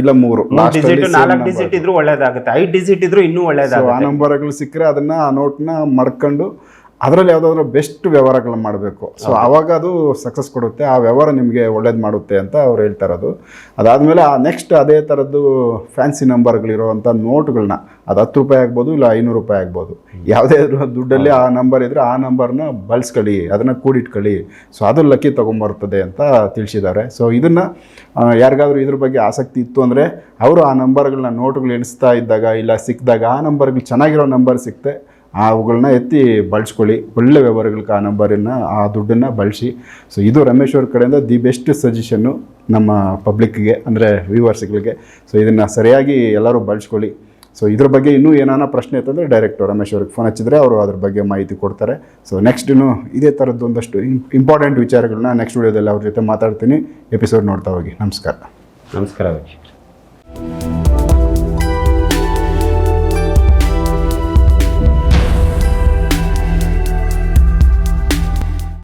ಇಲ್ಲ ಮೂರು. ನಾಲ್ಕು. ಡಿಜಿಟ್ ಇದ್ರೂ ಒಳ್ಳೇದಾಗುತ್ತೆ. ಐದು ಡಿಜಿಟ್ ಇದ್ರೂ ಇನ್ನೂ ಒಳ್ಳೇದಾಗುತ್ತೆ ಆ ನಂಬರ್ಗಳು ಸಿಕ್ಕರೆ ಅದನ್ನು ಆ ನೋಟ್ನ ಮಡ್ಕೊಂಡು ಅದರಲ್ಲಿ ಯಾವುದಾದ್ರೂ ಬೆಸ್ಟ್ ವ್ಯವಹಾರಗಳನ್ನ ಮಾಡಬೇಕು. ಸೊ ಆವಾಗ ಅದು ಸಕ್ಸಸ್ ಕೊಡುತ್ತೆ ಆ ವ್ಯವಹಾರ ನಿಮಗೆ ಒಳ್ಳೇದು ಮಾಡುತ್ತೆ ಅಂತ ಅವ್ರು ಹೇಳ್ತಾ ಇರೋದು ಅದಾದಮೇಲೆ ಆ ನೆಕ್ಸ್ಟ್ ಅದೇ ಥರದ್ದು ಫ್ಯಾನ್ಸಿ ನಂಬರ್ಗಳಿರುವಂಥ ನೋಟ್ಗಳನ್ನ ಅದು ಹತ್ತು ರೂಪಾಯಿ ಆಗ್ಬೋದು ಇಲ್ಲ ಐನೂರು ರೂಪಾಯಿ ಆಗ್ಬೋದು. ಯಾವುದೇ ದುಡ್ಡಲ್ಲಿ ಆ ನಂಬರ್ ಇದ್ದರೆ ಆ ನಂಬರ್ನ ಬಳಸ್ಕೊಳ್ಳಿ ಅದನ್ನು ಕೂಡಿಟ್ಕೊಳ್ಳಿ. ಸೊ ಅದು ಲಕ್ಕಿ ತೊಗೊಂಬರ್ತದೆ ಅಂತ ತಿಳಿಸಿದ್ದಾರೆ. ಸೊ ಇದನ್ನು ಯಾರಿಗಾದ್ರೂ ಇದ್ರ ಬಗ್ಗೆ ಆಸಕ್ತಿ ಇತ್ತು ಅಂದರೆ ಅವರು ಆ ನಂಬರ್ಗಳನ್ನ ನೋಟ್ಗಳು ಎಣಿಸ್ತಾ ಇದ್ದಾಗ ಇಲ್ಲ ಸಿಕ್ಕಿದಾಗ ಆ ನಂಬರ್ಗಳು ಚೆನ್ನಾಗಿರೋ ನಂಬರ್ ಸಿಕ್ತೆ ಅವುಗಳನ್ನ ಎತ್ತಿ ಬಳಸ್ಕೊಳ್ಳಿ. ಒಳ್ಳೆ ವ್ಯವಹಾರಗಳಿಗೆ ಆ ನಂಬರನ್ನು, ಆ ದುಡ್ಡನ್ನು ಬಳಸಿ. ಸೊ ಇದು ರಮೇಶ್ ಕಡೆಯಿಂದ ದಿ ಬೆಸ್ಟ್ ಸಜೆಷನ್ನು ನಮ್ಮ ಪಬ್ಲಿಕ್ಗೆ, ಅಂದರೆ ವ್ಯೂವರ್ಸ್ಗಳಿಗೆ. ಸೊ ಇದನ್ನು ಸರಿಯಾಗಿ ಎಲ್ಲರೂ ಬಳಸ್ಕೊಳ್ಳಿ. ಸೊ ಇದ್ರ ಬಗ್ಗೆ ಇನ್ನೂ ಏನಾನ ಪ್ರಶ್ನೆ ಇತ್ತಂದರೆ ಡೈರೆಕ್ಟ್ ರಮೇಶ್ ಅವ್ರಿಗೆ ಫೋನ್ ಹಚ್ಚಿದ್ರೆ ಅವರು ಅದ್ರ ಬಗ್ಗೆ ಮಾಹಿತಿ ಕೊಡ್ತಾರೆ. ಸೊ ನೆಕ್ಸ್ಟ್ ಇನ್ನು ಇದೇ ಥರದ್ದು ಒಂದಷ್ಟು ಇಂಪಾರ್ಟೆಂಟ್ ವಿಚಾರಗಳನ್ನ ನೆಕ್ಸ್ಟ್ ವಿಡಿಯೋದಲ್ಲಿ ಅವ್ರ ಜೊತೆ ಮಾತಾಡ್ತೀನಿ. ಎಪಿಸೋಡ್ ನೋಡ್ತಾ ಹೋಗಿ. ನಮಸ್ಕಾರ. ನಮಸ್ಕಾರ.